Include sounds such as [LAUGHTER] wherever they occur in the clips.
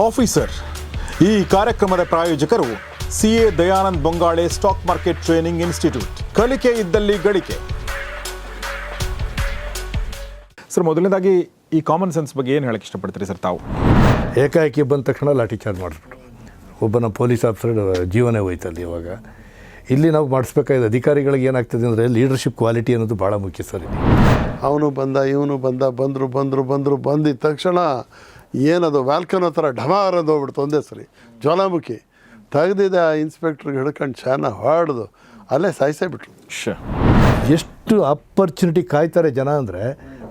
Officer ಈ ಕಾರ್ಯಕ್ರಮದ ಪ್ರಾಯೋಜಕರು C A Dayanand Bongale stock market training institute. ಕಲಿಕೆ ಇದ್ದಲ್ಲಿ ಗಳಿಕೆ. ಸರ್ ಮೊದಲನೇದಾಗಿ ಈ ಕಾಮನ್ ಸೆನ್ಸ್ ಬಗ್ಗೆ ಏನು ಹೇಳಕ್ಕೆ ಇಷ್ಟಪಡ್ತೀರಿ ಸರ್ ತಾವು? ಏಕಾಏಕಿ ಬಂದ ತಕ್ಷಣ ಲಾಠಿ ಚಾರ್ಜ್ ಮಾಡಿಸ್ಬಿಟ್ರು ಒಬ್ಬನ ಪೊಲೀಸ್ ಆಫೀಸರ್ ಜೀವನೇ ಹೋಯ್ತಲ್ಲಿ ಇವಾಗ. ಇಲ್ಲಿ ನಾವು ಮಾಡಿಸ್ಬೇಕಾದ ಅಧಿಕಾರಿಗಳಿಗೆ ಏನಾಗ್ತದೆ ಅಂದರೆ ಲೀಡರ್ಶಿಪ್ ಕ್ವಾಲಿಟಿ ಅನ್ನೋದು ಭಾಳ ಮುಖ್ಯ ಸರ್ ಇಲ್ಲಿ. ಅವನು ಬಂದ ಇವನು ಬಂದ ಬಂದರು ಬಂದರು ಬಂದರು ಬಂದಿದ್ದ ತಕ್ಷಣ ಏನದು ವ್ಯಾಲ್ಕನ್ ಹತ್ರ ಢಮಾರ್ ಅಂತ ಹೋಗ್ಬಿಡ್ತು ಒಂದೇ ಸರಿ. ಜ್ವಾಲಾಮುಖಿ. ತೆಗ್ದಿದೆ ಆ ಇನ್ಸ್ಪೆಕ್ಟ್ರಿಗೆ ಹಿಡ್ಕೊಂಡು ಚೆನ್ನಾಗಿ ಹೊಡೆದು ಅಲ್ಲೇ ಸಾಯಿಸೇ ಬಿಟ್ರು. ಶ ಎಷ್ಟು ಅಪರ್ಚುನಿಟಿ ಕಾಯ್ತಾರೆ ಜನ ಅಂದರೆ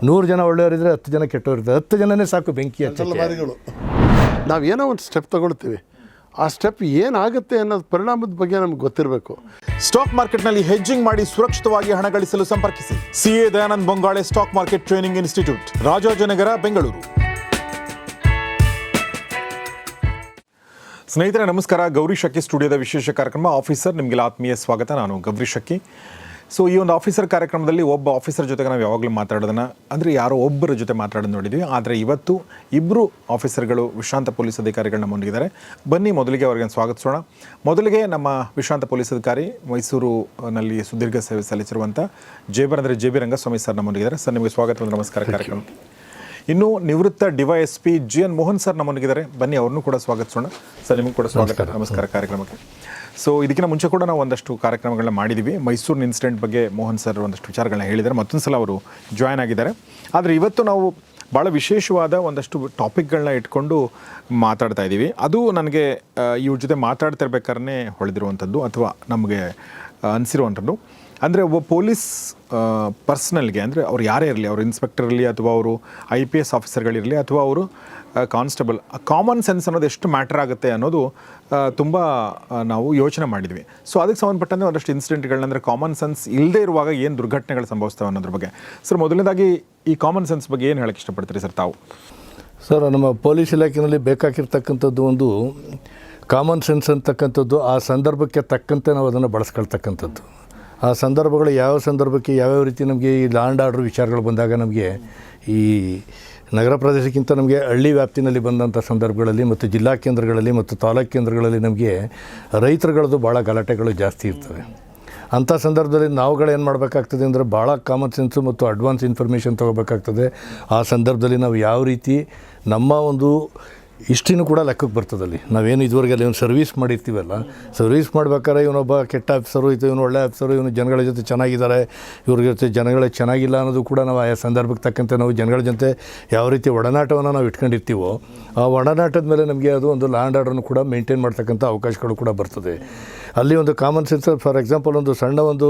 ನೂರು ಜನ ಒಳ್ಳೆಯವರಿದ್ದರೆ ಹತ್ತು ಜನ ಕೆಟ್ಟವರಿರ್ತಾರೆ ಹತ್ತು ಜನನೇ ಸಾಕು ಬೆಂಕಿ ಹಚ್ಚಲ್ಲ ಮಾರಿಗಳು ನಾವು ಏನೋ ಒಂದು ಸ್ಟೆಪ್ ತಗೊಳ್ತೀವಿ. ಆ ಸ್ಟೆಪ್ ಏನಾಗುತ್ತೆ ಅನ್ನೋದು ಪರಿಣಾಮದ ಬಗ್ಗೆ ನಮ್ಗೆ ಗೊತ್ತಿರಬೇಕು. ಸ್ಟಾಕ್ ಮಾರ್ಕೆಟ್ನಲ್ಲಿ ಹೆಜ್ಜಿಂಗ್ ಮಾಡಿ ಸುರಕ್ಷಿತವಾಗಿ ಹಣ ಗಳಿಸಲು ಸಂಪರ್ಕಿಸಿ. CA Dayanand Bongale stock market training institute Rajajinagar Bengaluru. ಸ್ನೇಹಿತರೆ ನಮಸ್ಕಾರ. ಗೌರಿ ಶಕ್ಕಿ ಸ್ಟುಡಿಯೋದ ವಿಶೇಷ ಕಾರ್ಯಕ್ರಮ. ಆಫೀಸರ್ ನಿಮಗೆಲ್ಲ ಆತ್ಮೀಯ ಸ್ವಾಗತ. ನಾನು ಗೌರಿ ಶಕ್ಕಿ ಸೊ ಈ ಒಂದು ಆಫೀಸರ್ ಕಾರ್ಯಕ್ರಮದಲ್ಲಿ ಒಬ್ಬ ಆಫೀಸರ್ ಜೊತೆಗೆ ನಾವು ಯಾವಾಗಲೂ ಮಾತಾಡೋದನ್ನ ಅಂದರೆ ಯಾರೋ ಒಬ್ಬರ ಜೊತೆ ಮಾತಾಡೋದು ನೋಡಿದ್ವಿ. ಆದರೆ ಇವತ್ತು ಇಬ್ಬರು ಆಫೀಸರ್ಗಳು ವಿಶ್ರಾಂತ ಪೊಲೀಸ್ ಅಧಿಕಾರಿಗಳನ್ನ ಮುಂದಿದ್ದಾರೆ ಬನ್ನಿ ಮೊದಲಿಗೆ ಅವ್ರಿಗೆ ಸ್ವಾಗತಿಸೋಣ. ಮೊದಲಿಗೆ ನಮ್ಮ ವಿಶ್ರಾಂತ ಪೊಲೀಸ್ ಅಧಿಕಾರಿ ಮೈಸೂರಿನಲ್ಲಿ ಸುದೀರ್ಘ ಸೇವೆ ಸಲ್ಲಿಸಿರುವಂಥ ಜೇಬರ್ ಅಂದರೆ ಜೆ ಬಿ ರಂಗಸ್ವಾಮಿ ಸರ್ ನಮ್ಮೊಂದಿಗಿದ್ದಾರೆ ಸರ್ ನಿಮಗೆ ಸ್ವಾಗತ ನಮಸ್ಕಾರ ಕಾರ್ಯಕ್ರಮ. ಇನ್ನು ನಿವೃತ್ತ DYSP S P G N Mohan sir ನಮ್ಮೊಂದಿಗಿದ್ದಾರೆ. ಬನ್ನಿ ಅವ್ರನ್ನೂ ಕೂಡ ಸ್ವಾಗತಿಸೋಣ. ಸರ್ ನಿಮಗೆ ಕೂಡ ಸ್ವಾಗತ. ನಮಸ್ಕಾರ. ಕಾರ್ಯಕ್ರಮಕ್ಕೆ. ಸೊ ಇದಕ್ಕಿಂತ ಮುಂಚೆ ಕೂಡ ನಾವು ಒಂದಷ್ಟು ಕಾರ್ಯಕ್ರಮಗಳನ್ನ ಮಾಡಿದ್ದೀವಿ ಮೈಸೂರಿನ ಇನ್ಸಿಡೆಂಟ್ ಬಗ್ಗೆ ಮೋಹನ್ ಸರ್ ಒಂದಷ್ಟು ವಿಚಾರಗಳನ್ನ ಹೇಳಿದ್ದಾರೆ. ಮತ್ತೊಂದು ಸಲ ಅವರು ಜಾಯ್ನ್ ಆಗಿದ್ದಾರೆ. ಆದರೆ ಇವತ್ತು ನಾವು ಭಾಳ ವಿಶೇಷವಾದ ಒಂದಷ್ಟು ಟಾಪಿಕ್ಗಳನ್ನ ಇಟ್ಕೊಂಡು ಮಾತಾಡ್ತಾ ಇದ್ದೀವಿ ಅದು ನನಗೆ ಇವ್ರ ಜೊತೆ ಮಾತಾಡ್ತಿರ್ಬೇಕಾದ್ರೆ ಹೊಳೆದಿರುವಂಥದ್ದು ಅಥವಾ ನಮಗೆ ಅನಿಸಿರುವಂಥದ್ದು. ಅಂದರೆ ಒಬ್ಬ ಪೊಲೀಸ್ ಪರ್ಸ್ನಲ್ಗೆ ಅಂದರೆ ಅವ್ರು ಯಾರೇ ಇರಲಿ, ಅವರು ಇನ್ಸ್ಪೆಕ್ಟರ್ ಇರಲಿ ಅಥವಾ ಅವರು ಐ ಪಿ ಎಸ್ ಆಫೀಸರ್ಗಳಿರಲಿ ಅಥವಾ ಅವರು ಕಾನ್ಸ್ಟೇಬಲ್ ಕಾಮನ್ ಸೆನ್ಸ್ ಅನ್ನೋದು ಎಷ್ಟು ಮ್ಯಾಟರ್ ಆಗುತ್ತೆ ಅನ್ನೋದು ತುಂಬ ನಾವು ಯೋಚನೆ ಮಾಡಿದ್ವಿ. ಸೊ ಅದಕ್ಕೆ ಸಂಬಂಧಪಟ್ಟಂತೆ ಒಂದಷ್ಟು ಇನ್ಸಿಡೆಂಟ್ಗಳನ್ನ ಅಂದರೆ ಕಾಮನ್ ಸೆನ್ಸ್ ಇಲ್ಲದೆ ಇರುವಾಗ ಏನು ದುರ್ಘಟನೆಗಳು ಸಂಭವಿಸ್ತವೆ ಅನ್ನೋದ್ರ ಬಗ್ಗೆ. ಸರ್ ಮೊದಲನೇದಾಗಿ ಈ ಕಾಮನ್ ಸೆನ್ಸ್ ಬಗ್ಗೆ ಏನು ಹೇಳಕ್ಕೆ ಇಷ್ಟಪಡ್ತೀರಿ ಸರ್ ತಾವು? ಸರ್ ನಮ್ಮ ಪೊಲೀಸ್ ಇಲಾಖೆಯಲ್ಲಿ ಬೇಕಾಗಿರ್ತಕ್ಕಂಥದ್ದು ಒಂದು ಕಾಮನ್ ಸೆನ್ಸ್ ಅಂತಕ್ಕಂಥದ್ದು, ಆ ಸಂದರ್ಭಕ್ಕೆ ತಕ್ಕಂತೆ ನಾವು ಅದನ್ನು ಬಳಸ್ಕೊಳ್ತಕ್ಕಂಥದ್ದು. ಆ ಸಂದರ್ಭಗಳು ಯಾವ ಸಂದರ್ಭಕ್ಕೆ ಯಾವ್ಯಾವ ರೀತಿ ನಮಗೆ ಈ ಲ್ಯಾಂಡ್ ಆರ್ಡರ್ ವಿಚಾರಗಳು ಬಂದಾಗ ನಮಗೆ ಈ ನಗರ ಪ್ರದೇಶಕ್ಕಿಂತ ನಮಗೆ ಹಳ್ಳಿ ವ್ಯಾಪ್ತಿನಲ್ಲಿ ಬಂದಂಥ ಸಂದರ್ಭಗಳಲ್ಲಿ ಮತ್ತು ಜಿಲ್ಲಾ ಕೇಂದ್ರಗಳಲ್ಲಿ ಮತ್ತು ತಾಲೂಕು ಕೇಂದ್ರಗಳಲ್ಲಿ ನಮಗೆ ರೈತರುಗಳದ್ದು ಭಾಳ ಗಲಾಟೆಗಳು ಜಾಸ್ತಿ ಇರ್ತವೆ. ಅಂಥ ಸಂದರ್ಭದಲ್ಲಿ ನಾವುಗಳೇನು ಮಾಡಬೇಕಾಗ್ತದೆ ಅಂದರೆ ಭಾಳ ಕಾಮನ್ ಸೆನ್ಸು ಮತ್ತು ಅಡ್ವಾನ್ಸ್ ಇನ್ಫಾರ್ಮೇಷನ್ ತೊಗೋಬೇಕಾಗ್ತದೆ. ಆ ಸಂದರ್ಭದಲ್ಲಿ ನಾವು ಯಾವ ರೀತಿ ನಮ್ಮ ಒಂದು ಹಿಸ್ಟ್ರಿನೂ ಕೂಡ ಲೆಕ್ಕಕ್ಕೆ ಬರ್ತದಲ್ಲಿ ನಾವೇನು ಇದುವರೆಗೆ ಅಲ್ಲಿ ಸರ್ವಿಸ್ ಮಾಡಿರ್ತೀವಲ್ಲ, ಸರ್ವಿಸ್ ಮಾಡ್ಬೇಕಾದ್ರೆ ಇವನೊಬ್ಬ ಕೆಟ್ಟ ಆಫೀಸರು ಇತ್ತು ಇವನು ಒಳ್ಳೆ ಆಫೀಸರು, ಇವನು ಜನಗಳ ಜೊತೆ ಚೆನ್ನಾಗಿದ್ದಾರೆ, ಇವ್ರ ಜೊತೆ ಜನಗಳ ಚೆನ್ನಾಗಿಲ್ಲ ಅನ್ನೋದು ಕೂಡ ನಾವು ಆಯಾ ಸಂದರ್ಭಕ್ಕೆ ತಕ್ಕಂತೆ ನಾವು ಜನಗಳ ಜೊತೆ ಯಾವ ರೀತಿ ಒಡನಾಟವನ್ನು ನಾವು ಇಟ್ಕೊಂಡಿರ್ತೀವೋ, ಆ ಒಡನಾಟದ ಮೇಲೆ ನಮಗೆ ಅದು ಒಂದು ಲ್ಯಾಂಡ್ ಆರ್ಡರ್ನು ಕೂಡ ಮೇಂಟೈನ್ ಮಾಡ್ತಕ್ಕಂಥ ಅವಕಾಶಗಳು ಕೂಡ ಬರ್ತದೆ. ಅಲ್ಲಿ ಒಂದು ಕಾಮನ್ ಸೆನ್ಸ್ ಫಾರ್ ಎಕ್ಸಾಂಪಲ್ ಒಂದು ಸಣ್ಣ ಒಂದು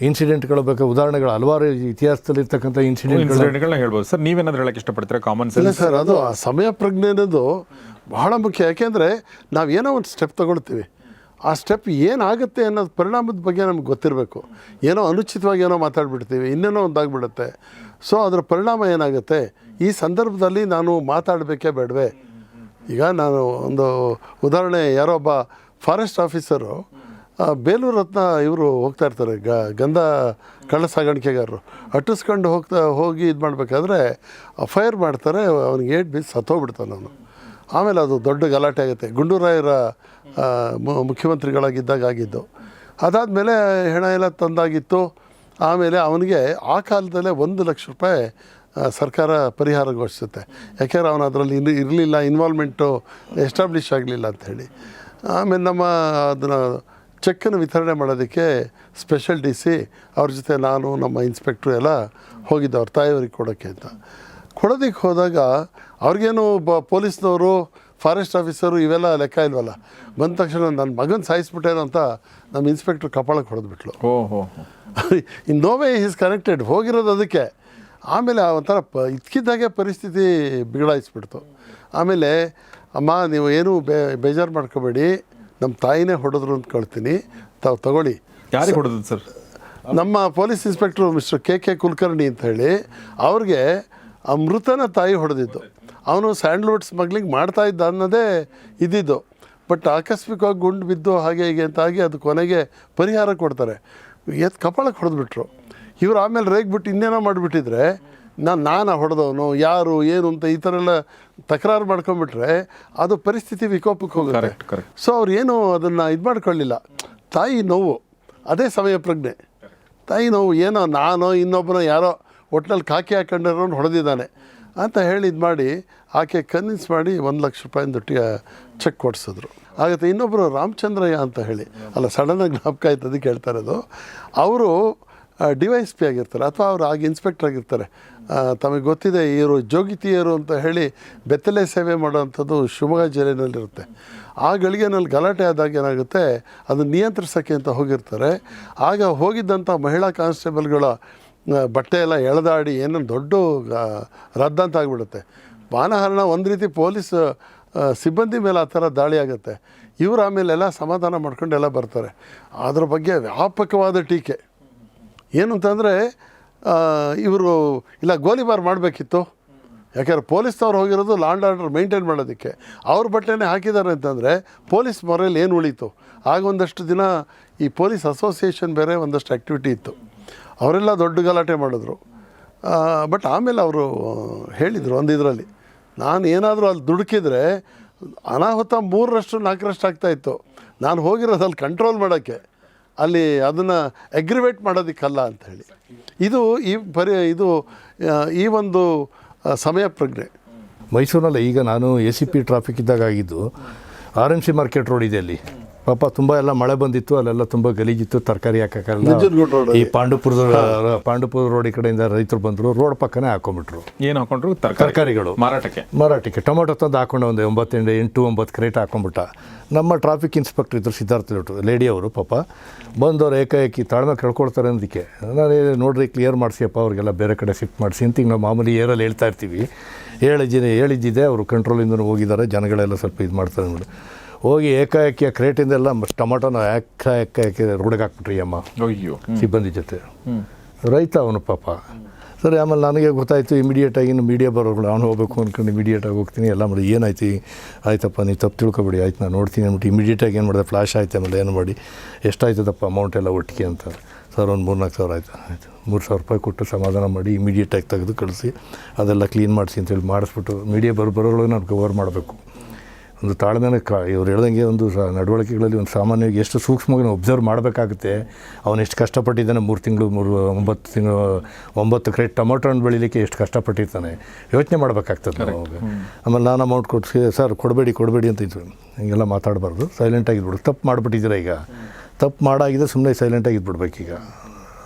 ಇನ್ಸಿಡೆಂಟ್ಗಳು ಬಗ್ಗೆ ಉದಾಹರಣೆಗಳು ಹಲವಾರು ಇತಿಹಾಸದಲ್ಲಿ ಇರ್ತಕ್ಕಂಥ ಇನ್ಸಿಡೆಂಟ್ಗಳು ಇನ್ಸಿಡೆಂಟ್ಗಳನ್ನ ಹೇಳ್ಬೋದು. ಸರ್ ನೀವೇನಾದ್ರೂ ಹೇಳಕ್ಕೆ ಇಷ್ಟಪಡ್ತೀರಾ? ಕಾಮನ್ ಇಲ್ಲ ಸೆನ್ಸ್ ಸರ್ ಅದು ಆ ಸಮಯ ಪ್ರಜ್ಞೆ ಅನ್ನೋದು ಬಹಳ ಮುಖ್ಯ. ಯಾಕೆಂದರೆ ನಾವು ಏನೋ ಒಂದು ಸ್ಟೆಪ್ ತಗೊಳ್ತೀವಿ. ಆ ಸ್ಟೆಪ್ ಏನಾಗುತ್ತೆ ಅನ್ನೋದು ಪರಿಣಾಮದ ಬಗ್ಗೆ ನಮ್ಗೆ ಗೊತ್ತಿರಬೇಕು. ಏನೋ ಅನುಚಿತವಾಗಿ ಏನೋ ಮಾತಾಡ್ಬಿಡ್ತೀವಿ ಇನ್ನೇನೋ ಒಂದಾಗ್ಬಿಡುತ್ತೆ. ಸೊ ಅದರ ಪರಿಣಾಮ ಏನಾಗುತ್ತೆ? ಈ ಸಂದರ್ಭದಲ್ಲಿ ನಾನು ಮಾತಾಡಬೇಕೇ ಬೇಡವೇ? ಈಗ ನಾನು ಒಂದು ಉದಾಹರಣೆ ಯಾರೋ ಒಬ್ಬ ಫಾರೆಸ್ಟ್ ಆಫೀಸರು ಬೇಲೂರು ರತ್ನ ಇವರು ಹೋಗ್ತಾ ಇರ್ತಾರೆ, ಗ, ಗಂಧ ಕಳ್ಳ ಸಾಗಾಣಿಕೆಗಾರರು. ಅಟ್ಟಿಸ್ಕೊಂಡು ಹೋಗ್ತಾ, ಹೋಗಿ ಇದು ಮಾಡಬೇಕಾದ್ರೆ ಫೈರ್ ಮಾಡ್ತಾರೆ, ಅವ್ನಿಗೆ ಏಟ್ ಬೀಸ್ ಸತ್ತೋಗ್ಬಿಡ್ತಾನೆ ಅವನು. ಆಮೇಲೆ ಅದು ದೊಡ್ಡ ಗಲಾಟೆ ಆಗುತ್ತೆ. ಗುಂಡೂರಾಯರ ಮುಖ್ಯಮಂತ್ರಿಗಳಾಗಿದ್ದಾಗ ಆಗಿದ್ದು. ಅದಾದಮೇಲೆ ಹೆಣ ಎಲ್ಲ ತಂದಾಗಿತ್ತು. ಆಮೇಲೆ ಅವನಿಗೆ ಆ ಕಾಲದಲ್ಲೇ ಒಂದು ಲಕ್ಷ ರೂಪಾಯಿ ಸರ್ಕಾರ ಪರಿಹಾರ ಘೋಷಿಸುತ್ತೆ. ಯಾಕೆಂದ್ರೆ ಅವನು ಅದರಲ್ಲಿ ಇನ್ನು ಇರಲಿಲ್ಲ ಇನ್ವಾಲ್ವ್ಮೆಂಟು ಎಸ್ಟಾಬ್ಲಿಷ್ ಆಗಲಿಲ್ಲ ಅಂಥೇಳಿ ಆಮೇಲೆ ನಮ್ಮ, ಅದನ್ನು ಚೆಕ್ಕನ್ನು ವಿತರಣೆ ಮಾಡೋದಕ್ಕೆ ಸ್ಪೆಷಲ್ ಡಿ ಸಿ ಅವ್ರ ಜೊತೆ ನಾನು ನಮ್ಮ ಇನ್ಸ್ಪೆಕ್ಟ್ರು ಎಲ್ಲ ಹೋಗಿದ್ದೆ ಅವ್ರ ತಾಯಿಯವ್ರಿಗೆ ಕೊಡೋಕ್ಕೆ ಅಂತ. ಕೊಡೋದಕ್ಕೆ ಹೋದಾಗ ಅವ್ರಿಗೇನು ಬ ಪೊಲೀಸ್ನವರು ಫಾರೆಸ್ಟ್ ಆಫೀಸರು ಇವೆಲ್ಲ ಲೆಕ್ಕ ಇಲ್ವಲ್ಲ? ಬಂದ ತಕ್ಷಣ ನನ್ನ ಮಗನ ಸಾಯಿಸ್ಬಿಟ್ಟೇನೋ ಅಂತ ನಮ್ಮ ಇನ್ಸ್ಪೆಕ್ಟ್ರ್ ಕಪಾಳಕ್ಕೆ ಹೊಡೆದ್ಬಿಟ್ಲು ಓಹೋ [LAUGHS] in no way is connected ಹೋಗಿರೋದು ಅದಕ್ಕೆ. ಆಮೇಲೆ ಆ ಒಂಥರ ಪ ಇದ್ಕಿದ್ದಾಗೆ ಪರಿಸ್ಥಿತಿ ಬಿಗಡಾಯಿಸ್ಬಿಡ್ತು ಆಮೇಲೆ ಅಮ್ಮ ನೀವು ಏನು ಬೇ ಬೇಜಾರು ಮಾಡ್ಕೋಬೇಡಿ. ನಮ್ಮ ತಾಯಿನೇ ಹೊಡೆದ್ರು ಅಂತ ಕೇಳ್ತೀನಿ. ತಾವು ತಗೊಳ್ಳಿ. ಯಾರಿಗೆ ಹೊಡೆದ್ರು ಸರ್? ನಮ್ಮ police inspector mister K K Kulkarni ಅಂತ ಹೇಳಿ ಅವ್ರಿಗೆ ಅಮೃತನ ಮೃತನ ತಾಯಿ ಹೊಡೆದಿದ್ದು. ಅವನು ಸ್ಯಾಂಡ್ಲ್ವುಡ್ ಸ್ಮಗ್ಲಿಂಗ್ ಮಾಡ್ತಾ ಇದ್ದ ಅನ್ನೋದೇ ಇದ್ದಿದ್ದು ಬಟ್ ಆಕಸ್ಮಿಕವಾಗಿ ಗುಂಡು ಬಿದ್ದು ಹಾಗೆ ಹೀಗೆ ಅಂತ ಆಗಿ ಅದು ಕೊನೆಗೆ ಪರಿಹಾರ ಕೊಡ್ತಾರೆ. ಎತ್ ಕಪಾಳಕ್ಕೆ ಹೊಡೆದ್ಬಿಟ್ರು. ಇವ್ರು ಆಮೇಲೆ ರೇಗ್ಬಿಟ್ಟು ಇನ್ನೇನೋ ಮಾಡಿಬಿಟ್ಟಿದ್ರೆ ನಾನು ನಾನು ಹೊಡೆದವನು ಯಾರು ಏನು ಅಂತ ಈ ಥರ ಎಲ್ಲ ತಕರಾರು ಮಾಡ್ಕೊಂಡ್ಬಿಟ್ರೆ ಅದು ಪರಿಸ್ಥಿತಿ ವಿಕೋಪಕ್ಕೆ ಹೋಗುತ್ತೆ. ಸೊ ಅವ್ರು ಏನು ಅದನ್ನು ಇದು ಮಾಡ್ಕೊಳ್ಳಿಲ್ಲ. ತಾಯಿ ನೋವು ಅದೇ ಸಮಯ ಪ್ರಜ್ಞೆ. ತಾಯಿ ನೋವು ಏನೋ ನಾನು ಇನ್ನೊಬ್ಬನೋ ಯಾರೋ ಒಟ್ನಲ್ಲಿ ಕಾಕಿ ಹಾಕೊಂಡಿರೋನು ಹೊಡೆದಿದ್ದಾನೆ ಅಂತ ಹೇಳಿ ಇದು ಮಾಡಿ ಆಕೆ ಕನ್ವಿನ್ಸ್ ಮಾಡಿ ಒಂದು ಲಕ್ಷ ರೂಪಾಯಿಂದೊಟ್ಟಿಗೆ ಚೆಕ್ ಕೊಡಿಸಿದ್ರು. ಆಗುತ್ತೆ ಇನ್ನೊಬ್ಬರು ರಾಮಚಂದ್ರಯ್ಯ ಅಂತ ಹೇಳಿ ಅಲ್ಲ ಸಡನ್ನಾಗಿ ಜ್ಞಾಪಕ ಆಯ್ತು ಅದಕ್ಕೆ ಹೇಳ್ತಾ ಇರೋದು. ಅವರು ಡಿ ವೈ ಎಸ್ ಪಿ ಆಗಿರ್ತಾರೆ ಅಥವಾ ಅವರು ಆಗ ಇನ್ಸ್ಪೆಕ್ಟರ್ ಆಗಿರ್ತಾರೆ. ತಮಗೆ ಗೊತ್ತಿದೆ, ಇವರು ಜೋಗಿತಿಯರು ಅಂತ ಹೇಳಿ ಬೆತ್ತಲೆ ಸೇವೆ ಮಾಡೋವಂಥದ್ದು ಶಿವಮೊಗ್ಗ ಜಿಲ್ಲೆಯಲ್ಲಿರುತ್ತೆ ಆ ಗಳಿಗೆನಲ್ಲಿ ಗಲಾಟೆ ಆದಾಗ ಏನಾಗುತ್ತೆ ಅದನ್ನು ನಿಯಂತ್ರಿಸೋಕ್ಕೆ ಅಂತ ಹೋಗಿರ್ತಾರೆ. ಆಗ ಹೋಗಿದ್ದಂಥ ಮಹಿಳಾ ಕಾನ್ಸ್ಟೇಬಲ್ಗಳ ಬಟ್ಟೆ ಎಲ್ಲ ಎಳೆದಾಡಿ ಏನೋ ದೊಡ್ಡ ರದ್ದಂತ ಆಗಿಬಿಡುತ್ತೆ. ಮಾನಹರಣ ಒಂದು ರೀತಿ ಪೊಲೀಸ್ ಸಿಬ್ಬಂದಿ ಮೇಲೆ ಆ ಥರ ದಾಳಿ ಆಗುತ್ತೆ. ಇವರು ಆಮೇಲೆ ಎಲ್ಲ ಸಮಾಧಾನ ಮಾಡ್ಕೊಂಡು ಎಲ್ಲ ಬರ್ತಾರೆ. ಅದ್ರ ಬಗ್ಗೆ ವ್ಯಾಪಕವಾದ ಟೀಕೆ. ಏನು ಅಂತಂದರೆ ಇವರು, ಇಲ್ಲ, ಗೋಲಿಬಾರ್ ಮಾಡಬೇಕಿತ್ತು. ಯಾಕೆಂದ್ರೆ ಪೊಲೀಸ್ನವ್ರು ಹೋಗಿರೋದು ಲಾಂಡ್ ಆರ್ಡರ್ ಮೇಂಟೈನ್ ಮಾಡೋದಕ್ಕೆ. ಅವ್ರ ಬಟ್ಟೆನೇ ಹಾಕಿದ್ದಾರೆ ಅಂತಂದರೆ ಪೊಲೀಸ್ ಮೊರೇಲಿ ಏನು ಉಳೀತು? ಆಗ ಒಂದಷ್ಟು ದಿನ ಈ ಪೊಲೀಸ್ ಅಸೋಸಿಯೇಷನ್ ಬೇರೆ ಒಂದಷ್ಟು ಆ್ಯಕ್ಟಿವಿಟಿ ಇತ್ತು. ಅವರೆಲ್ಲ ದೊಡ್ಡ ಗಲಾಟೆ ಮಾಡಿದ್ರು. ಬಟ್ ಆಮೇಲೆ ಅವರು ಹೇಳಿದರು ಒಂದು ಇದರಲ್ಲಿ, ನಾನು ಏನಾದರೂ ಅಲ್ಲಿ ದುಡುಕಿದ್ರೆ ಅನಾಹುತ ಮೂರರಷ್ಟು, ನಾಲ್ಕರಷ್ಟು ಆಗ್ತಾಯಿತ್ತು ನಾನು ಹೋಗಿರೋದು ಅಲ್ಲಿ ಕಂಟ್ರೋಲ್ ಮಾಡೋಕ್ಕೆ. ಅಲ್ಲಿ ಅದನ್ನು ಅಗ್ರಿವೇಟ್ ಮಾಡೋದಕ್ಕಲ್ಲ ಅಂತ ಹೇಳಿ. ಇದು ಈ ಪರಿ, ಇದು ಈ ಒಂದು ಸಮಯ ಪ್ರಜ್ಞೆ. ಮೈಸೂರಿನಲ್ಲಿ ಈಗ ನಾನು ಎ ಸಿ ಪಿ ಟ್ರಾಫಿಕ್ ಇದ್ದಾಗ ಆಗಿದ್ದು R M C market road ಇದೆ ಅಲ್ಲಿ. ಪಾಪ ತುಂಬ ಎಲ್ಲ ಮಳೆ ಬಂದಿತ್ತು ಅಲ್ಲೆಲ್ಲ ತುಂಬ ಗಲೀಜಿತ್ತು ತರಕಾರಿ ಹಾಕಕ್ಕಾಗಲ್ಲ ಈ ಪಾಂಡುಪುರದ ಪಾಂಡುಪುರ ರೋಡ್ ಈ ಕಡೆಯಿಂದ ರೈತರು ಬಂದರು ರೋಡ್ ಪಕ್ಕನೇ ಹಾಕೊಂಡ್ಬಿಟ್ರು. ಏನು ಹಾಕೊಂಡ್ರು? ತರಕಾರಿ. ತರಕಾರಿಗಳು. ಮಾರಾಟಕ್ಕೆ. ಮಾರಾಟಕ್ಕೆ. ಟೊಮೊಟೊ ತಂದು ಹಾಕೊಂಡು ಒಂದು ಒಂಬತ್ತೆಂಟು ಎಂಟು ಒಂಬತ್ತು ಕ್ರೇಟ್ ಹಾಕೊಂಡ್ಬಿಟ್ಟ. ನಮ್ಮ ಟ್ರಾಫಿಕ್ ಇನ್ಸ್ಪೆಕ್ಟರ್ ಇದ್ದರು ಸಿದ್ಧಾರ್ಥ ಲೇಟು ಲೇಡಿ ಅವರು ಪಾಪ. ಬಂದವರು ಏಕಾಏಕಿ ತಾಳ್ಮೆ ಕಳ್ಕೊಳ್ತಾರೆ ಅಂದಕ್ಕೆ. ನಾನು ನೋಡಿರಿ ನೋಡ್ರಿ ಕ್ಲಿಯರ್ ಮಾಡಿಸಿಯಪ್ಪ ಅವ್ರಿಗೆಲ್ಲ ಬೇರೆ ಕಡೆ ಶಿಫ್ಟ್ ಮಾಡಿಸಿ ಅಂತ ಈಗ ನಾವು ಮಾಮೂಲಿ ಏರಲ್ಲಿ ಹೇಳ್ತಾ ಇರ್ತೀವಿ. ಹೇಳಿದ್ದೀನಿ ಹೇಳಿದ್ದಿದೆ ಅವರು ಕಂಟ್ರೋಲಿಂದ ಹೋಗಿದ್ದಾರೆ ಜನಗಳೆಲ್ಲ ಸ್ವಲ್ಪ ಇದು ಮಾಡ್ತಾರೆ ನೋಡಿ ಹೋಗಿ ಏಕಾಏಕಿ ಕ್ರೇಟಿಂದ ಕ್ರೇಟಿಂದೆಲ್ಲ ಟೊಮೊಟೊನ ಏಕಾಏಕಿ ರೋಡಿಗೆ ಹಾಕ್ಬಿಟ್ರಿ ಅಮ್ಮ. ಅಯ್ಯೋ ಸಿಬ್ಬಂದಿ ಜೊತೆ. ರೈತ ಅವನು ಪಾಪ. ಸರಿ ಆಮೇಲೆ ನನಗೆ ಗೊತ್ತಾಯಿತು ಇಮಿಡಿಯೇಟಾಗಿ ಇನ್ನು ಮೀಡಿಯಾ ಬರೋರುಗಳು ಅವನು ಹೋಗಬೇಕು ಅಂದ್ಕೊಂಡು ಇಮಿಡಿಯೇಟಾಗಿ ಹೋಗ್ತೀನಿ. ಎಲ್ಲ ಮಾಡಿ ಏನಾಯ್ತು? ಆಯ್ತಪ್ಪ ನೀವು ತಪ್ಪು ತಿಳ್ಕೊಬೇಡಿ ಆಯ್ತು ನಾನು ನೋಡ್ತೀನಿ ಅಂದ್ಬಿಟ್ಟು ಇಮಿಡಿಯೇಟಾಗಿ ಏನು ಮಾಡಿದೆ? ಫ್ಲಾಶ್ ಆಯ್ತು ಆಮೇಲೆ ಏನು ಮಾಡಿ? ಎಷ್ಟಾಯ್ತದಪ್ಪ ಅಮೌಂಟ್ ಎಲ್ಲ ಒಟ್ಟಿಗೆ ಅಂತ. ಸರ್ ಒಂದು ಮೂರು ನಾಲ್ಕು ಸಾವಿರ ಆಯ್ತು. ಆಯಿತು. ಮೂರು ಸಾವಿರ ರೂಪಾಯಿ ಕೊಟ್ಟು ಸಮಾಧಾನ ಮಾಡಿ ಇಮಿಡಿಯೇಟಾಗಿ ತೆಗೆದು ಕಳಿಸಿ ಅದೆಲ್ಲ ಕ್ಲೀನ್ ಮಾಡಿಸಿ ಅಂತೇಳಿ ಮಾಡಿಸ್ಬಿಟ್ಟು ಮೀಡಿಯಾ ಬರೋ ಬರೋಳು ನಾನು ಕವರ್ ಮಾಡಬೇಕು. ಒಂದು ತಾಳ್ಮೆನ ಕಾ ಇವ್ರು ಹೇಳ್ದಂಗೆ ಒಂದು ಸ ನಡವಳಿಕೆಗಳಲ್ಲಿ ಒಂದು ಸಾಮಾನ್ಯವಾಗಿ ಎಷ್ಟು ಸೂಕ್ಷ್ಮವಾಗಿ ನಾವು ಒಬ್ಸರ್ವ್ ಮಾಡಬೇಕಾಗುತ್ತೆ ಅವನು ಎಷ್ಟು ಕಷ್ಟಪಟ್ಟಿದ್ದಾನೆ ಮೂರು ತಿಂಗಳು ಮೂರು ಒಂಬತ್ತು ತಿಂಗಳು ಒಂಬತ್ತು ಕ್ರೇಟ್ ಟೊಮೊಟೊ ಹಣ್ಣು ಬೆಳಿಲಿಕ್ಕೆ ಎಷ್ಟು ಕಷ್ಟಪಟ್ಟಿರ್ತಾನೆ. ಯೋಚನೆ ಮಾಡಬೇಕಾಗ್ತದೆ ನಾವು ಅವಾಗ. ಆಮೇಲೆ ನಾನು ಅಮೌಂಟ್ ಕೊಟ್ಟು ಸರ್ ಕೊಡಬೇಡಿ ಕೊಡಬೇಡಿ ಅಂತ ಇದ್ವಿ ಹಿಂಗೆಲ್ಲ ಮಾತಾಡಬಾರ್ದು. ಸೈಲೆಂಟಾಗಿದ್ಬಿಡು ತಪ್ಪು ಮಾಡಿಬಿಟ್ಟಿದ್ದೀರ ಈಗ? ತಪ್ಪು ಮಾಡಾಗಿದೆ ಸುಮ್ಮನೆ ಸೈಲೆಂಟ್ ಆಗಿದ್ಬಿಡ್ಬೇಕೀಗ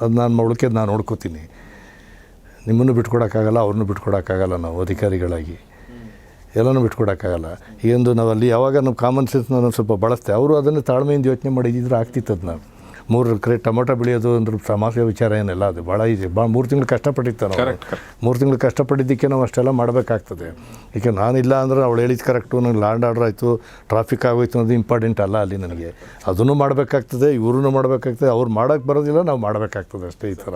ಅದು ನಾನು ಮಾಡೋಕೆ ನಾನು ನೋಡ್ಕೋತೀನಿ. ನಿಮ್ಮನ್ನು ಬಿಟ್ಕೊಡೋಕ್ಕಾಗಲ್ಲ ಅವ್ರನ್ನೂ ಬಿಟ್ಕೊಡೋಕ್ಕಾಗಲ್ಲ ನಾವು ಅಧಿಕಾರಿಗಳಾಗಿ. ಎಲ್ಲನೂ ಬಿಟ್ಕೊಡೋಕ್ಕಾಗಲ್ಲ. ಈಗೊಂದು ನಾವು ಅಲ್ಲಿ ಯಾವಾಗ ನಾವು ಕಾಮನ್ ಸೆನ್ಸ್ನ ಸ್ವಲ್ಪ ಬಳಸ್ತೆ, ಅವರು ಅದನ್ನು ತಾಳ್ಮೆಯಿಂದ ಯೋಚನೆ ಮಾಡಿದ್ರೆ ಆಗ್ತಿತ್ತು ಅದನ್ನ ಮೂರು ಕ್ರೇ ಟೊಮೊಟೊ ಬೆಳೆಯೋದು ಅಂದ್ರೆ ಸಮಸ್ಯೆ ವಿಚಾರ ಏನಿಲ್ಲ ಅದು ಭಾಳ ಈಸಿ ಭಾಳ ಮೂರು ತಿಂಗಳು ಕಷ್ಟಪಟ್ಟಿತ್ತು ನಾವು. Correct, correct. ಮೂರು ತಿಂಗಳು ಕಷ್ಟಪಟ್ಟಿದ್ದಕ್ಕೆ ನಾವು ಅಷ್ಟೆಲ್ಲ ಮಾಡಬೇಕಾಗ್ತದೆ. ಏಕೆ ನಾನಿಲ್ಲ ಅಂದ್ರೆ ಅವಳು ಹೇಳಿದ ಕರೆಕ್ಟು ನನಗೆ ಲ್ಯಾಂಡ್ ಆರ್ಡರ್ ಆಯಿತು ಟ್ರಾಫಿಕ್ ಆಗೋಯ್ತು ಅನ್ನೋದು ಇಂಪಾರ್ಟೆಂಟ್ ಅಲ್ಲ ಅಲ್ಲಿ ನನಗೆ. ಅದನ್ನು ಮಾಡಬೇಕಾಗ್ತದೆ ಇವ್ರೂ ಮಾಡಬೇಕಾಗ್ತದೆ ಅವ್ರು ಮಾಡೋಕ್ಕೆ ಬರೋದಿಲ್ಲ ನಾವು ಮಾಡಬೇಕಾಗ್ತದೆ ಅಷ್ಟೇ ಈ ಥರ.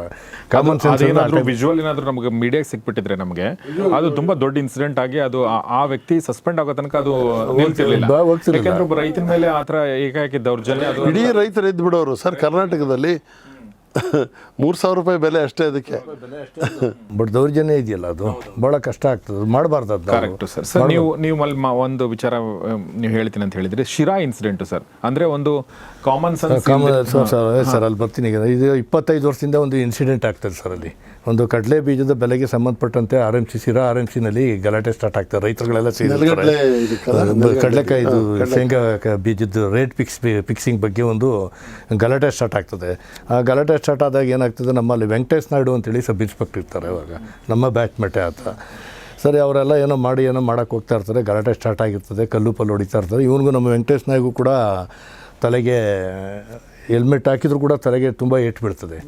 ಕಾಮನ್ ಸೆನ್ಸ್ ವಿಜುವಲ್ ಏನಾದರೂ ನಮಗೆ ಮೀಡಿಯಾಗೆ ಸಿಕ್ಬಿಟ್ಟಿದ್ರೆ ನಮಗೆ ಅದು ತುಂಬಾ ದೊಡ್ಡ ಇನ್ಸಿಡೆಂಟ್ ಆಗಿ ಅದು ಆ- ಆ ವ್ಯಕ್ತಿ ಸಸ್ಪೆಂಡ್ ಆಗೋ ತನಕ ಅದು ನಿಲ್ತಿರ್ಲಿಲ್ಲ. ಯಾಕಂದ್ರೆ ಒಬ್ಬ ರೈತನ ಮೇಲೆ ಆತರ ಏಕಾಏಕಿ ದೌರ್ಜನ್ಯ ಜನ ಇಡೀ ರೈತರು ಎದ್ದು ಬಿಡೋರು ಸರ್ ಕರ್ನಾಟಕದಲ್ಲಿ [LAUGHS] ಮೂರು ಸಾವಿರ ರೂಪಾಯಿ ಬೆಲೆ ಅಷ್ಟೇ ಅದಕ್ಕೆ. ಬಟ್ ದೌರ್ಜನ್ಯ ಇದೆಯಲ್ಲ ಅದು? ಭಾಳ ಕಷ್ಟ ಆಗ್ತದೆ. ಮಾಡಬಾರ್ದು. ಕರೆಕ್ಟ್ ಸರ್ ಸರ್ ನೀವು ನೀವು ಅಲ್ಲಿ ಮ- ಒಂದು ವಿಚಾರ ನೀವು ಹೇಳ್ತೀನಿ ಅಂತ ಹೇಳಿದ್ರೆ ಶಿರಾ ಇನ್ಸಿಡೆಂಟ್ ಸರ್ ಅಂದ್ರೆ ಒಂದು common sense sir sir sir ಅಲ್ಲಿ ಬರ್ತೀನಿ ಈಗ. ಇದು ಇಪ್ಪತ್ತೈದು ವರ್ಷದಿಂದ ಒಂದು ಇನ್ಸಿಡೆಂಟ್ ಆಗ್ತದೆ ಸರ್ ಅಲ್ಲಿ. ಒಂದು ಕಡಲೆ ಬೀಜದ ಬೆಲೆಗೆ ಸಂಬಂಧಪಟ್ಟಂತೆ R M C Sira R M ಸಿನಲ್ಲಿ ಗಲಾಟೆ ಸ್ಟಾರ್ಟ್ ಆಗ್ತದೆ ರೈತರುಗಳೆಲ್ಲ? ಸೇರಿ ಕಡಲೆಕಾಯಿ ಇದು ಶೇಂಗಾ ಬೀಜದ ರೇಟ್ ಫಿಕ್ಸ್ ಫಿಕ್ಸಿಂಗ್ ಬಗ್ಗೆ ಒಂದು ಗಲಾಟೆ ಸ್ಟಾರ್ಟ್ ಆಗ್ತದೆ. ಆ ಗಲಾಟೆ ಸ್ಟಾರ್ಟ್ ಆದಾಗ ಏನಾಗ್ತದೆ, ನಮ್ಮಲ್ಲಿ ವೆಂಕಟೇಶ್ ನಾಯ್ಡು ಅಂತೇಳಿ ಸಬ್ ಇನ್ಸ್ಪೆಕ್ಟರ್ ಇರ್ತಾರೆ ಇವಾಗ. ನಮ್ಮ ಬ್ಯಾಚ್ ಮೇಟೆ ಆತ. ಸರಿ, ಅವರೆಲ್ಲ ಏನೋ ಮಾಡಿ, ಏನೋ ಮಾಡೋಕ್ಕೆ ಹೋಗ್ತಾ ಇರ್ತಾರೆ. ಗಲಾಟೆ ಸ್ಟಾರ್ಟ್ ಆಗಿರ್ತದೆ, ಕಲ್ಲು ಪಲ್ಲು ಹೊಡಿತಾ ಇರ್ತಾರೆ. ಇವನಿಗೂ ನಮ್ಮ ವೆಂಕಟೇಶ್ ನಾಯ್ಗೂ ಕೂಡ ತಲೆಗೆ ಹೆಲ್ಮೆಟ್ ಹಾಕಿದ್ರು ಕೂಡ ತಲೆಗೆ ತುಂಬ ಏಟು ಬೀಳ್ತದೆ.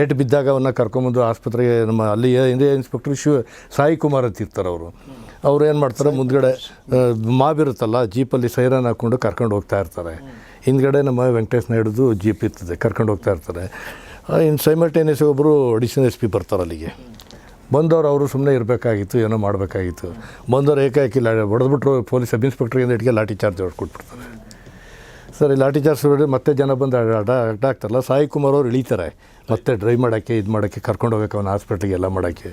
ಏಟು ಬಿದ್ದಾಗ ಅವನ್ನ ಕರ್ಕೊಂಬಂದು ಆಸ್ಪತ್ರೆಗೆ ನಮ್ಮ ಅಲ್ಲಿ ಹಿಂದೆ ಇನ್ಸ್ಪೆಕ್ಟರ್ ಶಿವ, ಸಾಯಿ ಕುಮಾರ್ ಅಂತ ಇರ್ತಾರೆ ಅವರು. ಅವ್ರು ಏನು ಮಾಡ್ತಾರೆ, ಮುಂದ್ಗಡೆ ಮಾಬಿರುತ್ತಲ್ಲ ಜೀಪಲ್ಲಿ ಸೈರನ್ ಹಾಕ್ಕೊಂಡು ಕರ್ಕೊಂಡು ಹೋಗ್ತಾ ಇರ್ತಾರೆ. ಹಿಂದ್ಗಡೆ ನಮ್ಮ ವೆಂಕಟೇಶ್ ನಾಯ್ಡುದು ಜೀಪ್ ಇರ್ತದೆ ಕರ್ಕೊಂಡು ಹೋಗ್ತಾ ಇರ್ತಾರೆ. ಇನ್ನು ಸೈಮಲ್ಟೇನಿಯಸ್ ಒಬ್ಬರು ಅಡಿಷನಲ್ ಎಸ್ ಪಿ ಬರ್ತಾರೆ ಅಲ್ಲಿಗೆ. ಬಂದವರು ಅವರು ಸುಮ್ಮನೆ ಇರಬೇಕಾಗಿತ್ತು ಏನೋ ಮಾಡಬೇಕಾಗಿತ್ತು. ಬಂದವರು ಏಕಾಏಕಿ ಲಾ ಹೊಡೆದ್ಬಿಟ್ರು ಪೊಲೀಸ್ ಸಬ್ ಇನ್ಸ್ಪೆಕ್ಟ್ರಿಗೆ ಇಟ್ಗೆ ಲಾಠಿ ಚಾರ್ಜ್ ಕೊಟ್ಬಿಡ್ತಾರೆ. ಸರಿ ಲಾಠಿ ಚಾರ್ಜ್ ನೋಡಿ ಮತ್ತೆ ಜನ ಬಂದು ಅಡ್ಡ ಅಡ್ಡ ಅಡ್ಡ ಆಗ್ತಾರಲ್ಲ ಸಾಯಿ ಕುಮಾರ್ ಅವ್ರು ಇಳಿತಾರೆ. ಮತ್ತೆ ಡ್ರೈವ್ ಮಾಡೋಕ್ಕೆ ಇದು ಮಾಡೋಕ್ಕೆ ಕರ್ಕೊಂಡು ಹೋಗ್ಬೇಕು ಅವನ ಹಾಸ್ಪಿಟ್ಲಿಗೆ ಎಲ್ಲ ಮಾಡೋಕ್ಕೆ.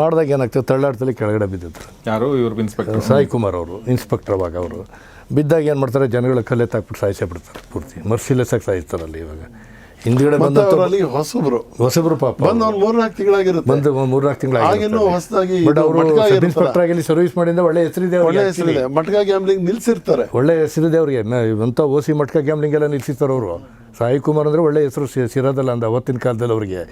ಮಾಡಿದಾಗ ಏನಾಗ್ತದೆ ತಳ್ಳಾಡ್ತಲ್ಲಿ ಕೆಳಗಡೆ ಬಿದ್ದಿದ್ರು. ಯಾರು? ಇವ್ರ ಇನ್ಸ್ಪೆಕ್ಟರ್ ಸಾಯಿ ಕುಮಾರ್ ಅವರು ಇನ್ಸ್ಪೆಕ್ಟರ್ ಅವಾಗ ಅವರು. ಬಿದ್ದಾಗ ಏನು ಮಾಡ್ತಾರೆ? ಜನಗಳ ಕಲೆ ತಾಕ್ಬಿಟ್ಟು ಸಾಯಿಸೇ ಬಿಡ್ತಾರೆ ಪೂರ್ತಿ. ಮರ್ಸಿಲೆಸ್ ಆಗಿ ಸಾಯಿಸ್ತಾರಲ್ಲಿ ಇವಾಗ. ಹಿಂದ್ಗಡೆ ಬಂದಂಥ ಹೊಸಬ್ರು. ಹೊಸಬ್ರು ಪಾಪ ಬಂದು ಒಂದು ಮೂರ್ನಾಲ್ಕು ತಿಂಗಳಾಗಿರುತ್ತೆ. ಬಂದು ಮೂರ್ನಾಲ್ಕು ಹೊಸದಾಗಿ ಬಟ್ ಅವರು ಮಟ್ಕ ಸಬ್ ಇನ್ಸ್ಪೆಕ್ಟರ್ ಆಗಿ ಸರ್ವಿಸ್ ಮಾಡಿಂದ ಒಳ್ಳೆ ಹೆಸರಿದೆ ಒಳ್ಳೆ ಹೆಸರಿದೆ. ಮಟ್ಕಾ ಗ್ಯಾಮ್ಲಿಂಗ್ ನಿಲ್ಸಿರ್ತಾರೆ. ಒಳ್ಳೆ ಹೆಸರಿದೆ ಅವ್ರಿಗೆ. ಅಂತ ಓಸಿ ಮಟ್ಕಾ ಗ್ಯಾಮ್ಲಿಂಗ್ ಎಲ್ಲ ನಿಲ್ಸಿರ್ತಾರೆ ಅವರು. ಸಾಯಿ ಕುಮಾರ್ ಅಂದ್ರೆ ಒಳ್ಳೆ ಹೆಸರು ಸಿರೋದಲ್ಲ ಅಂದ ಅವತ್ತಿನ ಕಾಲದಲ್ಲಿ ಅವರಿಗೆ.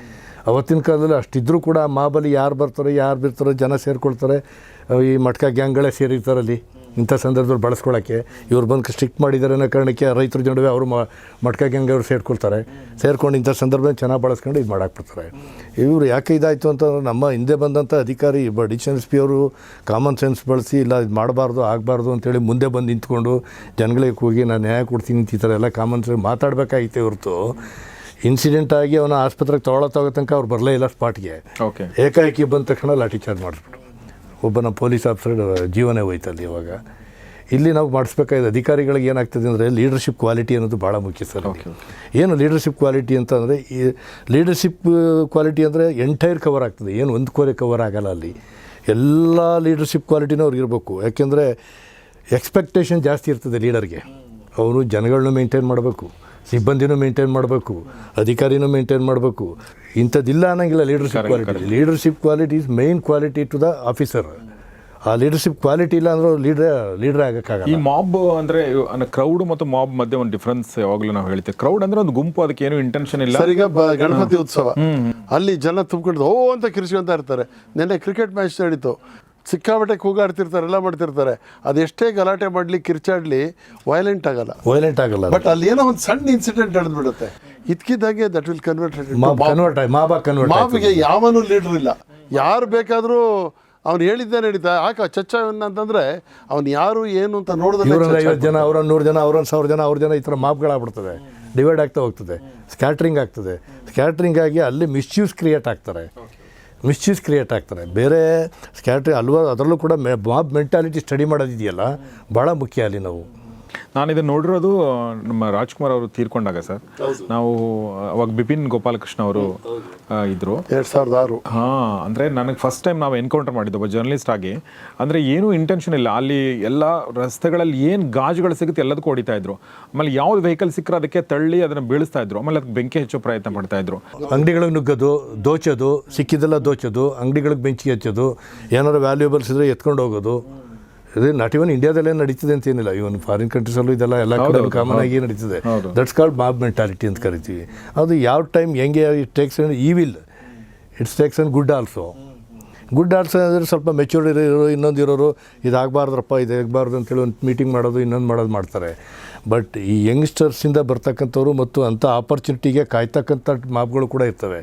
ಅವತ್ತಿನ ಕಾಲದಲ್ಲಿ ಅಷ್ಟಿದ್ರೂ ಕೂಡ ಮಾಬಲಿ ಯಾರು ಬರ್ತಾರೆ ಯಾರು ಬಿರ್ತಾರೆ ಜನ ಸೇರ್ಕೊಳ್ತಾರೆ. ಈ ಮಟ್ಕಾ ಗ್ಯಾಂಗ್ಗಳೇ ಸೇರಿರ್ತಾರಲ್ಲಿ. ಇಂಥ ಸಂದರ್ಭದಲ್ಲಿ ಬಳಸ್ಕೊಳ್ಳೋಕ್ಕೆ ಇವ್ರು ಬಂದು ಸ್ಟ್ರಿಕ್ಟ್ ಮಾಡಿದ್ದಾರೆ ಅನ್ನೋ ಕಾರಣಕ್ಕೆ ರೈತರ ನಡುವೆ ಅವರು ಮಟ್ಕ ಗ್ಯಾಂಗ್ ಅವರು ಸೇರ್ಕೊಳ್ತಾರೆ. ಸೇರ್ಕೊಂಡು ಇಂಥ ಸಂದರ್ಭದಲ್ಲಿ ಚೆನ್ನಾಗಿ ಬಳಸ್ಕೊಂಡು ಇದು ಮಾಡಾಕ್ಬಿಡ್ತಾರೆ. ಇವರು ಯಾಕೆ ಇದಾಯಿತು ಅಂತಂದ್ರೆ ನಮ್ಮ ಹಿಂದೆ ಬಂದಂಥ ಅಧಿಕಾರಿ ಡಿ ಸಿ ಎಸ್ ಪಿ ಅವರು ಕಾಮನ್ ಸೆನ್ಸ್ ಬಳಸಿ ಇಲ್ಲ ಇದು ಮಾಡಬಾರ್ದು ಆಗಬಾರ್ದು ಅಂತೇಳಿ ಮುಂದೆ ಬಂದು ನಿಂತ್ಕೊಂಡು ಜನಗಳಿಗೆ ಹೋಗಿ ನಾನು ನ್ಯಾಯ ಕೊಡ್ತೀನಿ ಅಂತ ಈ ಥರ ಎಲ್ಲ ಕಾಮನ್ ಸೆನ್ಸ್ ಮಾತಾಡಬೇಕಾಗಿತ್ತು ಹೊರತು ಇನ್ಸಿಡೆಂಟ್ ಆಗಿ ಅವನ ಆಸ್ಪತ್ರೆಗೆ ತಗೊಳತ್ತೋಗೋ ತಗೋ ತನಕ ಅವ್ರು ಬರಲೇ ಇಲ್ಲ ಸ್ಪಾಟ್ಗೆ ಓಕೆ ಏಕಾಏಕಿ ಬಂದ ತಕ್ಷಣ ಲಾಠಿ ಚಾರ್ಜ್ ಮಾಡಿಸ್ಬಿಟ್ರು ಒಬ್ಬ ನಮ್ಮ ಪೊಲೀಸ್ ಆಫೀಸರ್ ಜೀವನೇ ಹೋಯ್ತಲ್ಲಿ ಇವಾಗ. ಇಲ್ಲಿ ನಾವು ಮಾಡಿಸ್ಬೇಕಾಗಿದೆ ಅಧಿಕಾರಿಗಳಿಗೆ ಏನಾಗ್ತದೆ ಅಂದರೆ ಲೀಡರ್ಶಿಪ್ ಕ್ವಾಲಿಟಿ ಅನ್ನೋದು ಭಾಳ ಮುಖ್ಯ ಸರ್. ಏನು ಲೀಡರ್ಶಿಪ್ ಕ್ವಾಲಿಟಿ ಅಂತ ಅಂದರೆ ಈ ಲೀಡರ್ಶಿಪ್ ಕ್ವಾಲಿಟಿ ಅಂದರೆ ಎಂಟೈರ್ ಕವರ್ ಆಗ್ತದೆ. ಏನು ಒಂದು ಕೋರೆ ಕವರ್ ಆಗಲ್ಲ ಅಲ್ಲಿ. ಎಲ್ಲ ಲೀಡರ್ಶಿಪ್ ಕ್ವಾಲಿಟಿನೂ ಅವ್ರಿಗೆ ಇರಬೇಕು. ಯಾಕೆಂದರೆ ಎಕ್ಸ್ಪೆಕ್ಟೇಷನ್ ಜಾಸ್ತಿ ಇರ್ತದೆ ಲೀಡರ್ಗೆ ಅವರು ಜನಗಳನ್ನ ಮೇಂಟೈನ್ ಮಾಡಬೇಕು. ಸಿಬ್ಬಂದಿನೂ ಮೇಂಟೈನ್ ಮಾಡಬೇಕು ಅಧಿಕಾರಿನೂ ಮೇಂಟೈನ್ ಮಾಡಬೇಕು. ಇಂಥದ್ದಿಲ್ಲ ಅನ್ನೋಂಗಿಲ್ಲ leadership quality leadership quality is main quality to the officer ಆ ಲೀಡರ್ಶಿಪ್ ಕ್ವಾಲಿಟಿ ಇಲ್ಲ ಅಂದ್ರೆ ಲೀಡರ್ ಲೀಡರ್ ಈ ಆಗೋಕ್ಕಾಗಲ್ಲ ಮಾಬ್ ಅಂದ್ರೆ ಕ್ರೌಡ್ ಮತ್ತು ಮಾಬ್ ಮಧ್ಯೆ ಒಂದು ಡಿಫ್ರೆನ್ಸ್ ಯಾವಾಗಲೂ ನಾವು ಹೇಳ್ತೀವಿ. ಕ್ರೌಡ್ ಅಂದ್ರೆ ಒಂದು ಗುಂಪು ಅದಕ್ಕೆ ಏನು ಇಂಟೆನ್ಷನ್ ಇಲ್ಲ. ಸರ್ ಈಗ ಗಣಪತಿ ಉತ್ಸವ. ಅಲ್ಲಿ ಜನ ತುಂಬಿಕೊಂಡು ಓ ಅಂತ ಕಿರಿಸ್ಕೊಂತ ಇರ್ತಾರೆ. ನಿನ್ನೆ ಕ್ರಿಕೆಟ್ ಮ್ಯಾಚ್ ನಡೀತು. ಸಿಕ್ಕಾಪಟ್ಟೆ ಕೂಗಾಡ್ತಿರ್ತಾರೆ ಎಲ್ಲ ಮಾಡ್ತಿರ್ತಾರೆ ಅದೆಷ್ಟೇ ಗಲಾಟೆ ಮಾಡಲಿ ಕಿರ್ಚಾಡ್ಲಿ ವೈಲೆಂಟ್ ಆಗಲ್ಲ. ವೈಲೆಂಟ್ ಆಗಲ್ಲ ಬಟ್ ಅಲ್ಲಿ ಏನೋ ಒಂದು ಸಣ್ಣ ಇನ್ಸಿಡೆಂಟ್ ನಡೆದ್ಬಿಡುತ್ತೆ. ಇದ್ಕಿದ್ದಾಗೆ ದಟ್ ವಿಲ್ ಕನ್ವರ್ಟ್ ಕನ್ವರ್ಟ್ ಮಾಬಾ ಕನ್ವರ್ಟ್ ಮಾಬಿಗೆ ಯಾವನು ಲೀಡರ್ ಇಲ್ಲ. ಯಾರು ಬೇಕಾದರೂ ಅವ್ನು ಹೇಳಿದ್ದೇ ನಡೀತಾ ಯಾಕ ಚಚ್ಚ ಅಂತಂದ್ರೆ ಅವ್ನು ಯಾರು ಏನು ಅಂತ ನೋಡಿದ್ರೆ ಐವತ್ತು ಜನ ಅವ್ರೊಂದು ನೂರು ಜನ ಅವ್ರೊಂದು ಸಾವಿರ ಜನ ಅವ್ರ ಜನ ಈ ಥರ ಮಾಪ್ಗಳಾಗ್ಬಿಡ್ತದೆ ಡಿವೈಡ್ ಆಗ್ತಾ ಹೋಗ್ತದೆ. ಸ್ಕ್ಯಾಟ್ರಿಂಗ್ ಆಗ್ತದೆ. ಸ್ಕ್ಯಾಟ್ರಿಂಗ್ ಆಗಿ ಅಲ್ಲಿ ಮಿಸ್ಯೂಸ್ ಕ್ರಿಯೇಟ್ ಆಗ್ತಾರೆ. ಮಿಸ್ಯೂಸ್ ಕ್ರಿಯೇಟ್ ಆಗ್ತಾರೆ. ಬೇರೆ ಸ್ಕ್ಯಾಟ್ರಿ ಅಲ್ವಾ, ಅದರಲ್ಲೂ ಕೂಡ ಮೆ ಮಾಬ್ ಮೆಂಟಾಲಿಟಿ ಸ್ಟಡಿ ಮಾಡೋದಿದೆಯಲ್ಲ ಭಾಳ ಮುಖ್ಯ ಅಲ್ಲಿ ನಾವು. ನಾನು ಇದನ್ನು ನೋಡಿರೋದು ನಮ್ಮ ರಾಜ್ಕುಮಾರ್ ಅವರು ತೀರ್ಕೊಂಡಾಗ ಸರ್. ನಾವು ಅವಾಗ ಬಿಪಿನ್ ಗೋಪಾಲಕೃಷ್ಣ ಅವರು ಇದ್ರು. ಎರಡು ಸಾವಿರದ ಆರು. ಹಾ ಅಂದ್ರೆ ನನಗೆ ಫಸ್ಟ್ ಟೈಮ್ ನಾವು ಎನ್ಕೌಂಟರ್ ಮಾಡಿದ್ದು ಒಬ್ಬ ಜರ್ನಲಿಸ್ಟ್ ಆಗಿ. ಅಂದ್ರೆ ಏನೂ ಇಂಟೆನ್ಷನ್ ಇಲ್ಲ. ಅಲ್ಲಿ ಎಲ್ಲ ರಸ್ತೆಗಳಲ್ಲಿ ಏನು ಗಾಜುಗಳು ಸಿಗುತ್ತೆ ಎಲ್ಲದಕ್ಕೂ ಹೊಡಿತಾ ಇದ್ರು. ಆಮೇಲೆ ಯಾವ್ದು ವೆಹಿಕಲ್ ಸಿಕ್ಕರೆ ಅದಕ್ಕೆ ತಳ್ಳಿ ಅದನ್ನ ಬೀಳಿಸ್ತಾ ಇದ್ರು. ಆಮೇಲೆ ಅದಕ್ಕೆ ಬೆಂಕಿ ಹಚ್ಚೋ ಪ್ರಯತ್ನ ಪಡ್ತಾ ಇದ್ರು. ಅಂಗಡಿಗಳಿಗೆ ನುಗ್ಗೋದು ದೋಚೋದು ಸಿಕ್ಕಿದ್ದೆಲ್ಲ ದೋಚೋದು ಅಂಗಡಿಗಳಿಗೆ ಬೆಂಕಿ ಹಚ್ಚೋದು ಏನಾದ್ರು ವ್ಯಾಲ್ಯೂಬಲ್ಸ್ ಇದ್ರೆ ಎತ್ಕೊಂಡು ಹೋಗೋದು. ಇದು ನಾಟ್ ಇವನ್ ಇಂಡಿಯಾದಲ್ಲೇ ನಡೀತದೆ ಅಂತ ಏನಿಲ್ಲ. ಇವನ್ ಫಾರಿನ್ ಕಂಟ್ರೀಸಲ್ಲೂ ಇದೆಲ್ಲ ಎಲ್ಲ ಕಡೆ ಕಾಮನ್ ಆಗಿ ನಡೀತಿದೆ. ದಟ್ಸ್ ಕಾಲ್ಡ್ ಮಾಬ್ ಮೆಂಟಾಲಿಟಿ ಅಂತ ಕರಿತೀವಿ. ಅದು ಯಾವ ಟೈಮ್ ಹೆಂಗೆ it takes and evil it's takes and good also good also ಅಂದರೆ ಸ್ವಲ್ಪ ಮೆಚೂರ್ಡ್ ಇರೋರು ಇನ್ನೊಂದು ಇರೋರು ಇದಾಗಬಾರ್ದ್ರಪ್ಪ ಇದು ಆಗಬಾರ್ದು ಅಂತೇಳಿ ಒಂದು ಮೀಟಿಂಗ್ ಮಾಡೋದು ಇನ್ನೊಂದು ಮಾಡೋದು ಮಾಡ್ತಾರೆ. ಬಟ್ ಈ ಯಂಗ್ಸ್ಟರ್ಸಿಂದ ಬರ್ತಕ್ಕಂಥವ್ರು ಮತ್ತು ಅಂಥ ಆಪರ್ಚುನಿಟಿಗೆ ಕಾಯ್ತಕ್ಕಂಥ ಮಾಬ್ಗಳು ಕೂಡ ಇರ್ತವೆ.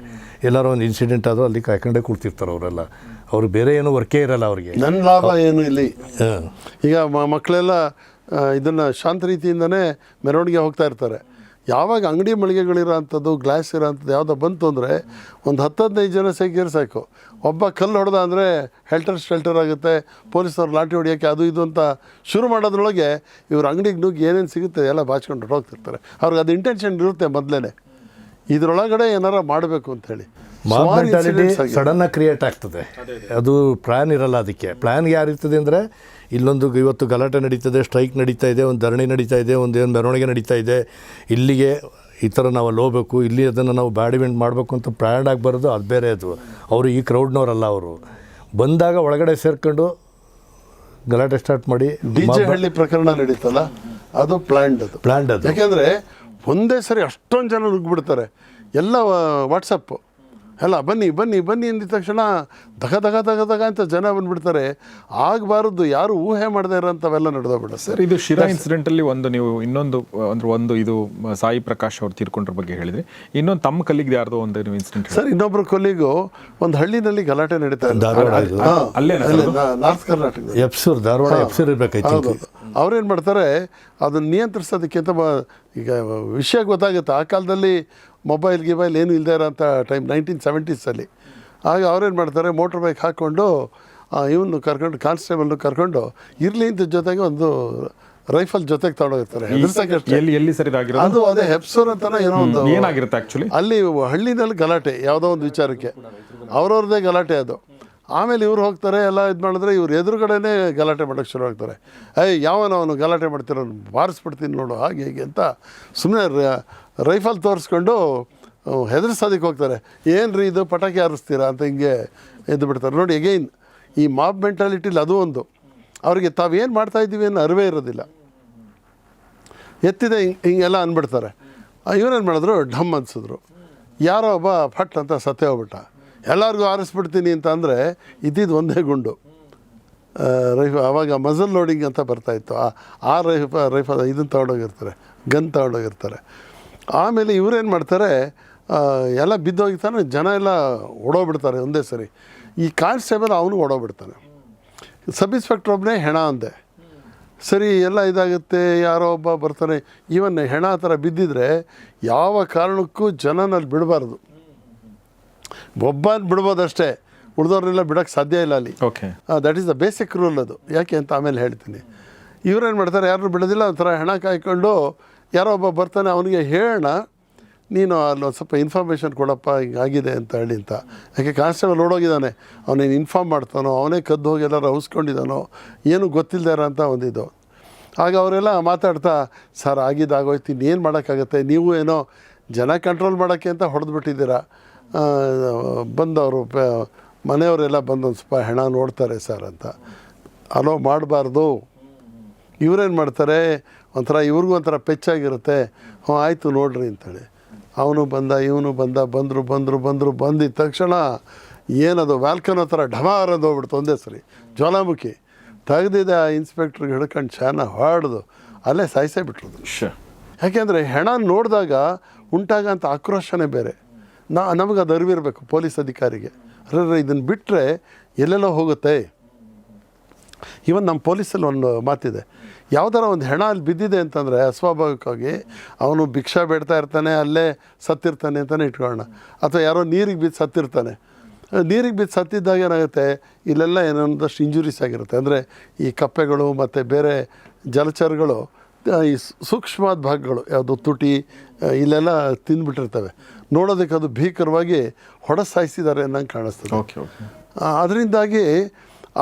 ಎಲ್ಲರೂ ಒಂದು ಇನ್ಸಿಡೆಂಟ್ ಆದರೂ ಅಲ್ಲಿ ಕಾಯ್ಕೊಂಡೇ ಕೂರ್ತಿರ್ತಾರೆ ಅವರೆಲ್ಲ. ಅವ್ರು ಬೇರೆ ಏನೂ ವರ್ಕೇ ಇರಲ್ಲ ಅವ್ರಿಗೆ. ನನ್ನ ಲಾಭ ಏನು ಇಲ್ಲಿ? ಈಗ ಮಕ್ಕಳೆಲ್ಲ ಇದನ್ನು ಶಾಂತ ರೀತಿಯಿಂದನೇ ಮೆರವಣಿಗೆ ಹೋಗ್ತಾ ಇರ್ತಾರೆ. ಯಾವಾಗ ಅಂಗಡಿ ಮಳಿಗೆಗಳಿರೋ ಅಂಥದ್ದು ಗ್ಲಾಸ್ ಇರೋ ಅಂಥದ್ದು ಯಾವುದೋ ಬಂತು ಅಂದರೆ ಒಂದು ಹತ್ತು ಹದಿನೈದು ಜನ ಸೇರಿದ್ರೆ ಸಾಕು. ಒಬ್ಬ ಕಲ್ಲು ಹೊಡೆದ ಅಂದರೆ ಹೆಲ್ಟರ್ ಶೆಲ್ಟರ್ ಆಗುತ್ತೆ ಪೊಲೀಸರು ಲಾಠಿ ಹೊಡಿಯೋಕ್ಕೆ ಅದು ಇದು ಅಂತ ಶುರು ಮಾಡೋದ್ರೊಳಗೆ ಇವ್ರ ಅಂಗಡಿಗೆ ನುಗ್ಗಿ ಏನೇನು ಸಿಗುತ್ತೆ ಎಲ್ಲ ಬಾಚ್ಕೊಂಡು ಹೋಗ್ತಿರ್ತಾರೆ. ಅವ್ರಿಗೆ ಅದು ಇಂಟೆನ್ಷನ್ ಇರುತ್ತೆ ಮೊದಲೇ ಇದರೊಳಗಡೆ ಏನಾರ ಮಾಡಬೇಕು ಅಂತ ಹೇಳಿ. ಮೆಂಟಾಲಿಟಿ ಸಡನ್ನಾಗಿ ಕ್ರಿಯೇಟ್ ಆಗ್ತದೆ. ಅದು ಪ್ಲ್ಯಾನ್ ಇರಲ್ಲ ಅದಕ್ಕೆ. ಪ್ಲ್ಯಾನ್ ಯಾರಿರ್ತದೆ ಅಂದರೆ ಇಲ್ಲೊಂದು ಇವತ್ತು ಗಲಾಟೆ ನಡೀತದೆ ಸ್ಟ್ರೈಕ್ ನಡೀತಾ ಇದೆ ಒಂದು ಧರಣಿ ನಡೀತಾ ಇದೆ ಒಂದು ಏನು ಮೆರವಣಿಗೆ ನಡೀತಾ ಇದೆ ಇಲ್ಲಿಗೆ ಈ ಥರ ನಾವು ಅಲ್ಲಿ ಹೋಗ್ಬೇಕು ಇಲ್ಲಿ ಅದನ್ನು ನಾವು ಬ್ಯಾಡಿಮೆಂಟ್ ಮಾಡಬೇಕು ಅಂತ ಪ್ಲ್ಯಾನ್ ಆಗಿ ಬರೋದು ಅದು ಬೇರೆ ಅದು. ಅವರು ಈ ಕ್ರೌಡ್ನವರಲ್ಲ ಅವರು. ಬಂದಾಗ ಒಳಗಡೆ ಸೇರ್ಕೊಂಡು ಗಲಾಟೆ ಸ್ಟಾರ್ಟ್ ಮಾಡಿ ಡಿ ಜೆ ಹಳ್ಳಿ ಪ್ರಕರಣ ನಡೀತಲ್ಲ ಅದು ಪ್ಲ್ಯಾಂಡ್ ಅದು. ಪ್ಲ್ಯಾಂಡ್ ಅದು. ಯಾಕೆಂದರೆ ಒಂದೇ ಸರಿ ಅಷ್ಟೊಂದು ಜನ ನುಗ್ಗಿಬಿಡ್ತಾರೆ. ಎಲ್ಲ ವಾಟ್ಸಪ್ಪು ಎಲ್ಲ ಬನ್ನಿ ಬನ್ನಿ ಬನ್ನಿ ಅಂದಿದ ತಕ್ಷಣ ದಗ ದಗ ದಗ ದಗ ಅಂತ ಜನ ಬಂದ್ಬಿಡ್ತಾರೆ. ಆಗಬಾರದು ಯಾರು ಊಹೆ ಮಾಡದೇ ಇರೋಂಥವೆಲ್ಲ ನಡೆದೋಗ್ಬಿಡ ಸರ್. ಇದು ಶಿರಾ ಇನ್ಸಿಡೆಂಟಲ್ಲಿ ಒಂದು ನೀವು ಇನ್ನೊಂದು ಅಂದ್ರೆ ಒಂದು ಇದು ಸಾಯಿ ಪ್ರಕಾಶ್ ಅವ್ರು ತೀರ್ಕೊಂಡ್ರ ಬಗ್ಗೆ ಹೇಳಿದ್ರಿ. ಇನ್ನೊಂದು ತಮ್ಮ ಕಲ್ಲಿಗೆ ಯಾರ್ದೋ ಒಂದು ನೀವು ಇನ್ಸಿಡೆಂಟ್ ಸರ್ ಇನ್ನೊಬ್ರು ಕೊಲ್ಲಿಗೂ ಒಂದು ಹಳ್ಳಿನಲ್ಲಿ ಗಲಾಟೆ ನಡೀತಾ ಇದೆ. ಧಾರವಾಡ ಇದು. ಅಲ್ಲೇ ನಾರ್ತ್ ಕರ್ನಾಟಕದ ಎಪ್ಸೂರ್ ಧಾರವಾಡ ಎಪ್ಸೂರ್ ಇರ್ಬೇಕಾಯ್ತು ಅವ್ರೇನು ಮಾಡ್ತಾರೆ ಅದನ್ನು ನಿಯಂತ್ರಿಸೋದಕ್ಕಿಂತ ಈಗ ವಿಷಯ ಗೊತ್ತಾಗುತ್ತೆ. ಆ ಕಾಲದಲ್ಲಿ ಮೊಬೈಲ್ ಗಿಬೈಲ್ ಏನು ಇಲ್ಲದೆ ಇರೋಂಥ ಟೈಮ್ ನೈನ್ಟೀನ್ ಸೆವೆಂಟೀಸಲ್ಲಿ ಆಗ ಅವ್ರೇನು ಮಾಡ್ತಾರೆ ಮೋಟ್ರ್ ಬೈಕ್ ಹಾಕ್ಕೊಂಡು ಇವನು ಕರ್ಕೊಂಡು ಕಾನ್ಸ್ಟೇಬಲ್ನು ಕರ್ಕೊಂಡು ಇರಲಿ ಅಂತ ಜೊತೆಗೆ ಒಂದು ರೈಫಲ್ ಜೊತೆಗೆ ತಗೊಂಡೋಗಿರ್ತಾರೆ. ಎಲ್ಲಿ ಎಲ್ಲಿ ಸರ್ ಅದು ಅದೇ ಹೆಪ್ಸೂರ್ ಅಂತಾನೆ ಏನೋ ಒಂದು ಏನಾಗಿರುತ್ತೆ ಆಕ್ಚುಲಿ ಅಲ್ಲಿ ಹಳ್ಳಿನಲ್ಲಿ ಗಲಾಟೆ ಯಾವುದೋ ಒಂದು ವಿಚಾರಕ್ಕೆ. ಅವ್ರವ್ರದ್ದೇ ಗಲಾಟೆ ಅದು. ಆಮೇಲೆ ಇವ್ರು ಹೋಗ್ತಾರೆ, ಎಲ್ಲ ಇದು ಮಾಡಿದ್ರೆ ಇವ್ರು ಎದುರುಗಡೆನೇ ಗಲಾಟೆ ಮಾಡೋಕ್ಕೆ ಶುರು ಆಗ್ತಾರೆ. ಏಯ್, ಯಾವನ ಅವನು ಗಲಾಟೆ ಮಾಡ್ತಿರೋ ಬಾರಿಸ್ಬಿಡ್ತೀನಿ ನೋಡು, ಹಾಗೆ ಹೀಗೆ ಅಂತ ಸುಮ್ಮನೆ ರೈಫಲ್ ತೋರಿಸ್ಕೊಂಡು ಹೆದರ್ಸೋದಕ್ಕೆ ಹೋಗ್ತಾರೆ. ಏನು ರೀ ಇದು, ಪಟಾಕಿ ಹಾರಿಸ್ತೀರಾ? ಅಂತ ಹಿಂಗೆ ಎದ್ದು ಬಿಡ್ತಾರೆ. ನೋಡಿ ಎಗೈನ್ ಈ ಮಾಬ್ ಮೆಂಟಾಲಿಟಿಲಿ ಅದು ಒಂದು. ಅವರಿಗೆ ತಾವೇನು ಮಾಡ್ತಾ ಇದ್ದೀವಿ ಅನ್ನೋ ಅರಿವೇ ಇರೋದಿಲ್ಲ. ಎತ್ತಿದೆ, ಹಿಂಗೆ ಹಿಂಗೆಲ್ಲ ಅಂದ್ಬಿಡ್ತಾರೆ ಇವನೇನು ಮಾಡಿದ್ರು? ಢಮ್ ಅನ್ಸಿದ್ರು. ಯಾರೋ ಒಬ್ಬ ಫಟ್ ಅಂತ ಸತ್ತೇ ಹೋಗ್ಬಿಟ್ಟ. ಎಲ್ಲರಿಗೂ ಆರಿಸ್ಬಿಡ್ತೀನಿ ಅಂತ ಅಂದರೆ ಇದ್ದಿದ್ದು ಒಂದೇ ಗುಂಡು. ರೈಫ ಆವಾಗ ಮಜಲ್ ಲೋಡಿಂಗ್ ಅಂತ ಬರ್ತಾಯಿತ್ತು ಆ ಆ ರೈಫ ರೈಫ ಇದನ್ನು ತಗೊಂಡೋಗಿರ್ತಾರೆ, ಗನ್ ತಗೊಂಡೋಗಿರ್ತಾರೆ. ಆಮೇಲೆ ಇವರೇನು ಮಾಡ್ತಾರೆ ಎಲ್ಲ ಬಿದ್ದೋಗಿತ್ತಾನೆ ಜನ ಎಲ್ಲ ಓಡೋಗ್ಬಿಡ್ತಾರೆ ಒಂದೇ ಸರಿ. ಈ ಕಾನ್ಸ್ಟೇಬಲ್ ಅವನು ಓಡೋಗ್ಬಿಡ್ತಾನೆ. ಸಬ್ ಇನ್ಸ್ಪೆಕ್ಟರ್ ಒಬ್ಬನೇ ಹೆಣ ಅಂದೆ. ಸರಿ, ಎಲ್ಲ ಇದಾಗುತ್ತೆ, ಯಾರೋ ಒಬ್ಬ ಬರ್ತಾನೆ. ಈವನ್ ಹೆಣ ಆ ಥರ ಬಿದ್ದಿದ್ರೆ ಯಾವ ಕಾರಣಕ್ಕೂ ಜನನಲ್ಲಿ ಬಿಡಬಾರ್ದು. ಒಬ್ಬ ಬಿಡ್ಬೋದಷ್ಟೇ ಉಳಿದವ್ರನ್ನೆಲ್ಲ ಬಿಡೋಕ್ಕೆ ಸಾಧ್ಯ ಇಲ್ಲ ಅಲ್ಲಿ. Okay that is the basic rule ಅದು. ಯಾಕೆ ಅಂತ ಆಮೇಲೆ ಹೇಳ್ತೀನಿ. ಇವ್ರೇನು ಮಾಡ್ತಾರೆ ಯಾರು ಬಿಡೋದಿಲ್ಲ ಒಂಥರ ಹೆಣ ಕಾಯ್ಕೊಂಡು ಯಾರೋ ಒಬ್ಬ ಬರ್ತಾನೆ ಅವನಿಗೆ ಹೇಳೋಣ ನೀನು ಅಲ್ಲಿ ಒಂದು ಸ್ವಲ್ಪ ಇನ್ಫಾರ್ಮೇಷನ್ ಕೊಡಪ್ಪ ಹಿಂಗಾಗಿದೆ ಅಂತ ಹೇಳಿ ಅಂತ. ಯಾಕೆ ಕಾನ್ಸ್ಟೇಬಲ್ ಓಡೋಗಿದ್ದಾನೆ ಅವನೇನು ಇನ್ಫಾರ್ಮ್ ಮಾಡ್ತಾನೋ ಅವನೇ ಕದ್ದು ಹೋಗಿ ಎಲ್ಲರೂ ಹೌಸ್ಕೊಂಡಿದ್ದಾನೋ ಏನು ಗೊತ್ತಿಲ್ಲದಾರ ಅಂತ ಒಂದಿದ್ದು ಆಗ ಅವರೆಲ್ಲ ಮಾತಾಡ್ತಾ ಸರ್ ಆಗಿದ್ದಾಗೋಯ್ತು ಇನ್ನೇನು ಮಾಡೋಕ್ಕಾಗತ್ತೆ? ನೀವು ಏನೋ ಜನ ಕಂಟ್ರೋಲ್ ಮಾಡೋಕ್ಕೆ ಅಂತ ಹೊಡೆದ್ಬಿಟ್ಟಿದ್ದೀರಾ. ಬಂದವರು ಪ- ಮನೆಯವರೆಲ್ಲ ಬಂದು ಒಂದು ಸ್ವಲ್ಪ ಹೆಣ ನೋಡ್ತಾರೆ ಸರ್ ಅಂತ. ಅಲೋ ಮಾಡಬಾರ್ದು. ಇವ್ರೇನು ಮಾಡ್ತಾರೆ? ಒಂಥರ ಇವ್ರಿಗೂ ಒಂಥರ ಪೆಚ್ಚಾಗಿರುತ್ತೆ. ಹ್ಞೂ ಆಯಿತು ನೋಡ್ರಿ ಅಂತೇಳಿ. ಅವನು ಬಂದ ಇವನು ಬಂದ ಬಂದರು ಬಂದರು ಬಂದರು ಬಂದಿದ್ದ ತಕ್ಷಣ ಏನದು ವ್ಯಾಲ್ಕನೋ ಥರ ಢಮಾರದು ಹೋಗ್ಬಿಡ್ತು ಒಂದೇ ಸರಿ. ಜ್ವಾಲಾಮುಖಿ. ತೆಗೆದಿದೆ ಆ ಇನ್ಸ್ಪೆಕ್ಟ್ರಿಗೆ ಹಿಡ್ಕೊಂಡು ಚಾನ ಹೊಡೆದು ಅಲ್ಲೇ ಸಾಯಿಸೇ ಬಿಟ್ರು ಶ ಯಾಕೆಂದರೆ ಹೆಣ ನೋಡಿದಾಗ ಉಂಟಾಗಂಥ ಆಕ್ರೋಶನೇ ಬೇರೆ. ನಾ, ನಮಗೆ ಅದು ಅರಿವಿರಬೇಕು ಪೊಲೀಸ್ ಅಧಿಕಾರಿಗೆ. ಅರೆ ಇದನ್ನು ಬಿಟ್ಟರೆ ಎಲ್ಲೆಲ್ಲೋ ಹೋಗುತ್ತೆ. ಇವನ್ ನಮ್ಮ ಪೊಲೀಸಲ್ಲಿ ಒಂದು ಮಾತಿದೆ. ಯಾವ್ದಾರ ಒಂದು ಹೆಣ ಅಲ್ಲಿ ಬಿದ್ದಿದೆ ಅಂತಂದರೆ ಅಸ್ವಾಭಾವಿಕವಾಗಿ ಅವನು ಭಿಕ್ಷಾ ಬೇಡ್ತಾ ಇರ್ತಾನೆ, ಅಲ್ಲೇ ಸತ್ತಿರ್ತಾನೆ ಅಂತಲೇ ಇಟ್ಕೊಳ್ಳೋಣ. ಅಥವಾ ಯಾರೋ ನೀರಿಗೆ ಬಿದ್ದು ಸತ್ತಿರ್ತಾನೆ. ನೀರಿಗೆ ಬಿದ್ದು ಸತ್ತಿದ್ದಾಗ ಏನಾಗುತ್ತೆ? ಇಲ್ಲೆಲ್ಲ ಏನೊಂದಷ್ಟು ಇಂಜುರೀಸ್ ಆಗಿರುತ್ತೆ. ಅಂದರೆ ಈ ಕಪ್ಪೆಗಳು ಮತ್ತು ಬೇರೆ ಜಲಚರಗಳು, ಈ ಸೂಕ್ಷ್ಮದ ಭಾಗಗಳು, ಯಾವುದು ತುಟಿ, ಇಲ್ಲೆಲ್ಲ ತಿಂದ್ಬಿಟ್ಟಿರ್ತವೆ. ನೋಡೋದಕ್ಕೆ ಅದು ಭೀಕರವಾಗಿ ಹೊಡೆಸಾಯಿಸಿದ್ದಾರೆ ಅನ್ನಂಗೆ ಕಾಣಿಸ್ತದೆ. ಓಕೆ ಓಕೆ ಅದರಿಂದಾಗಿ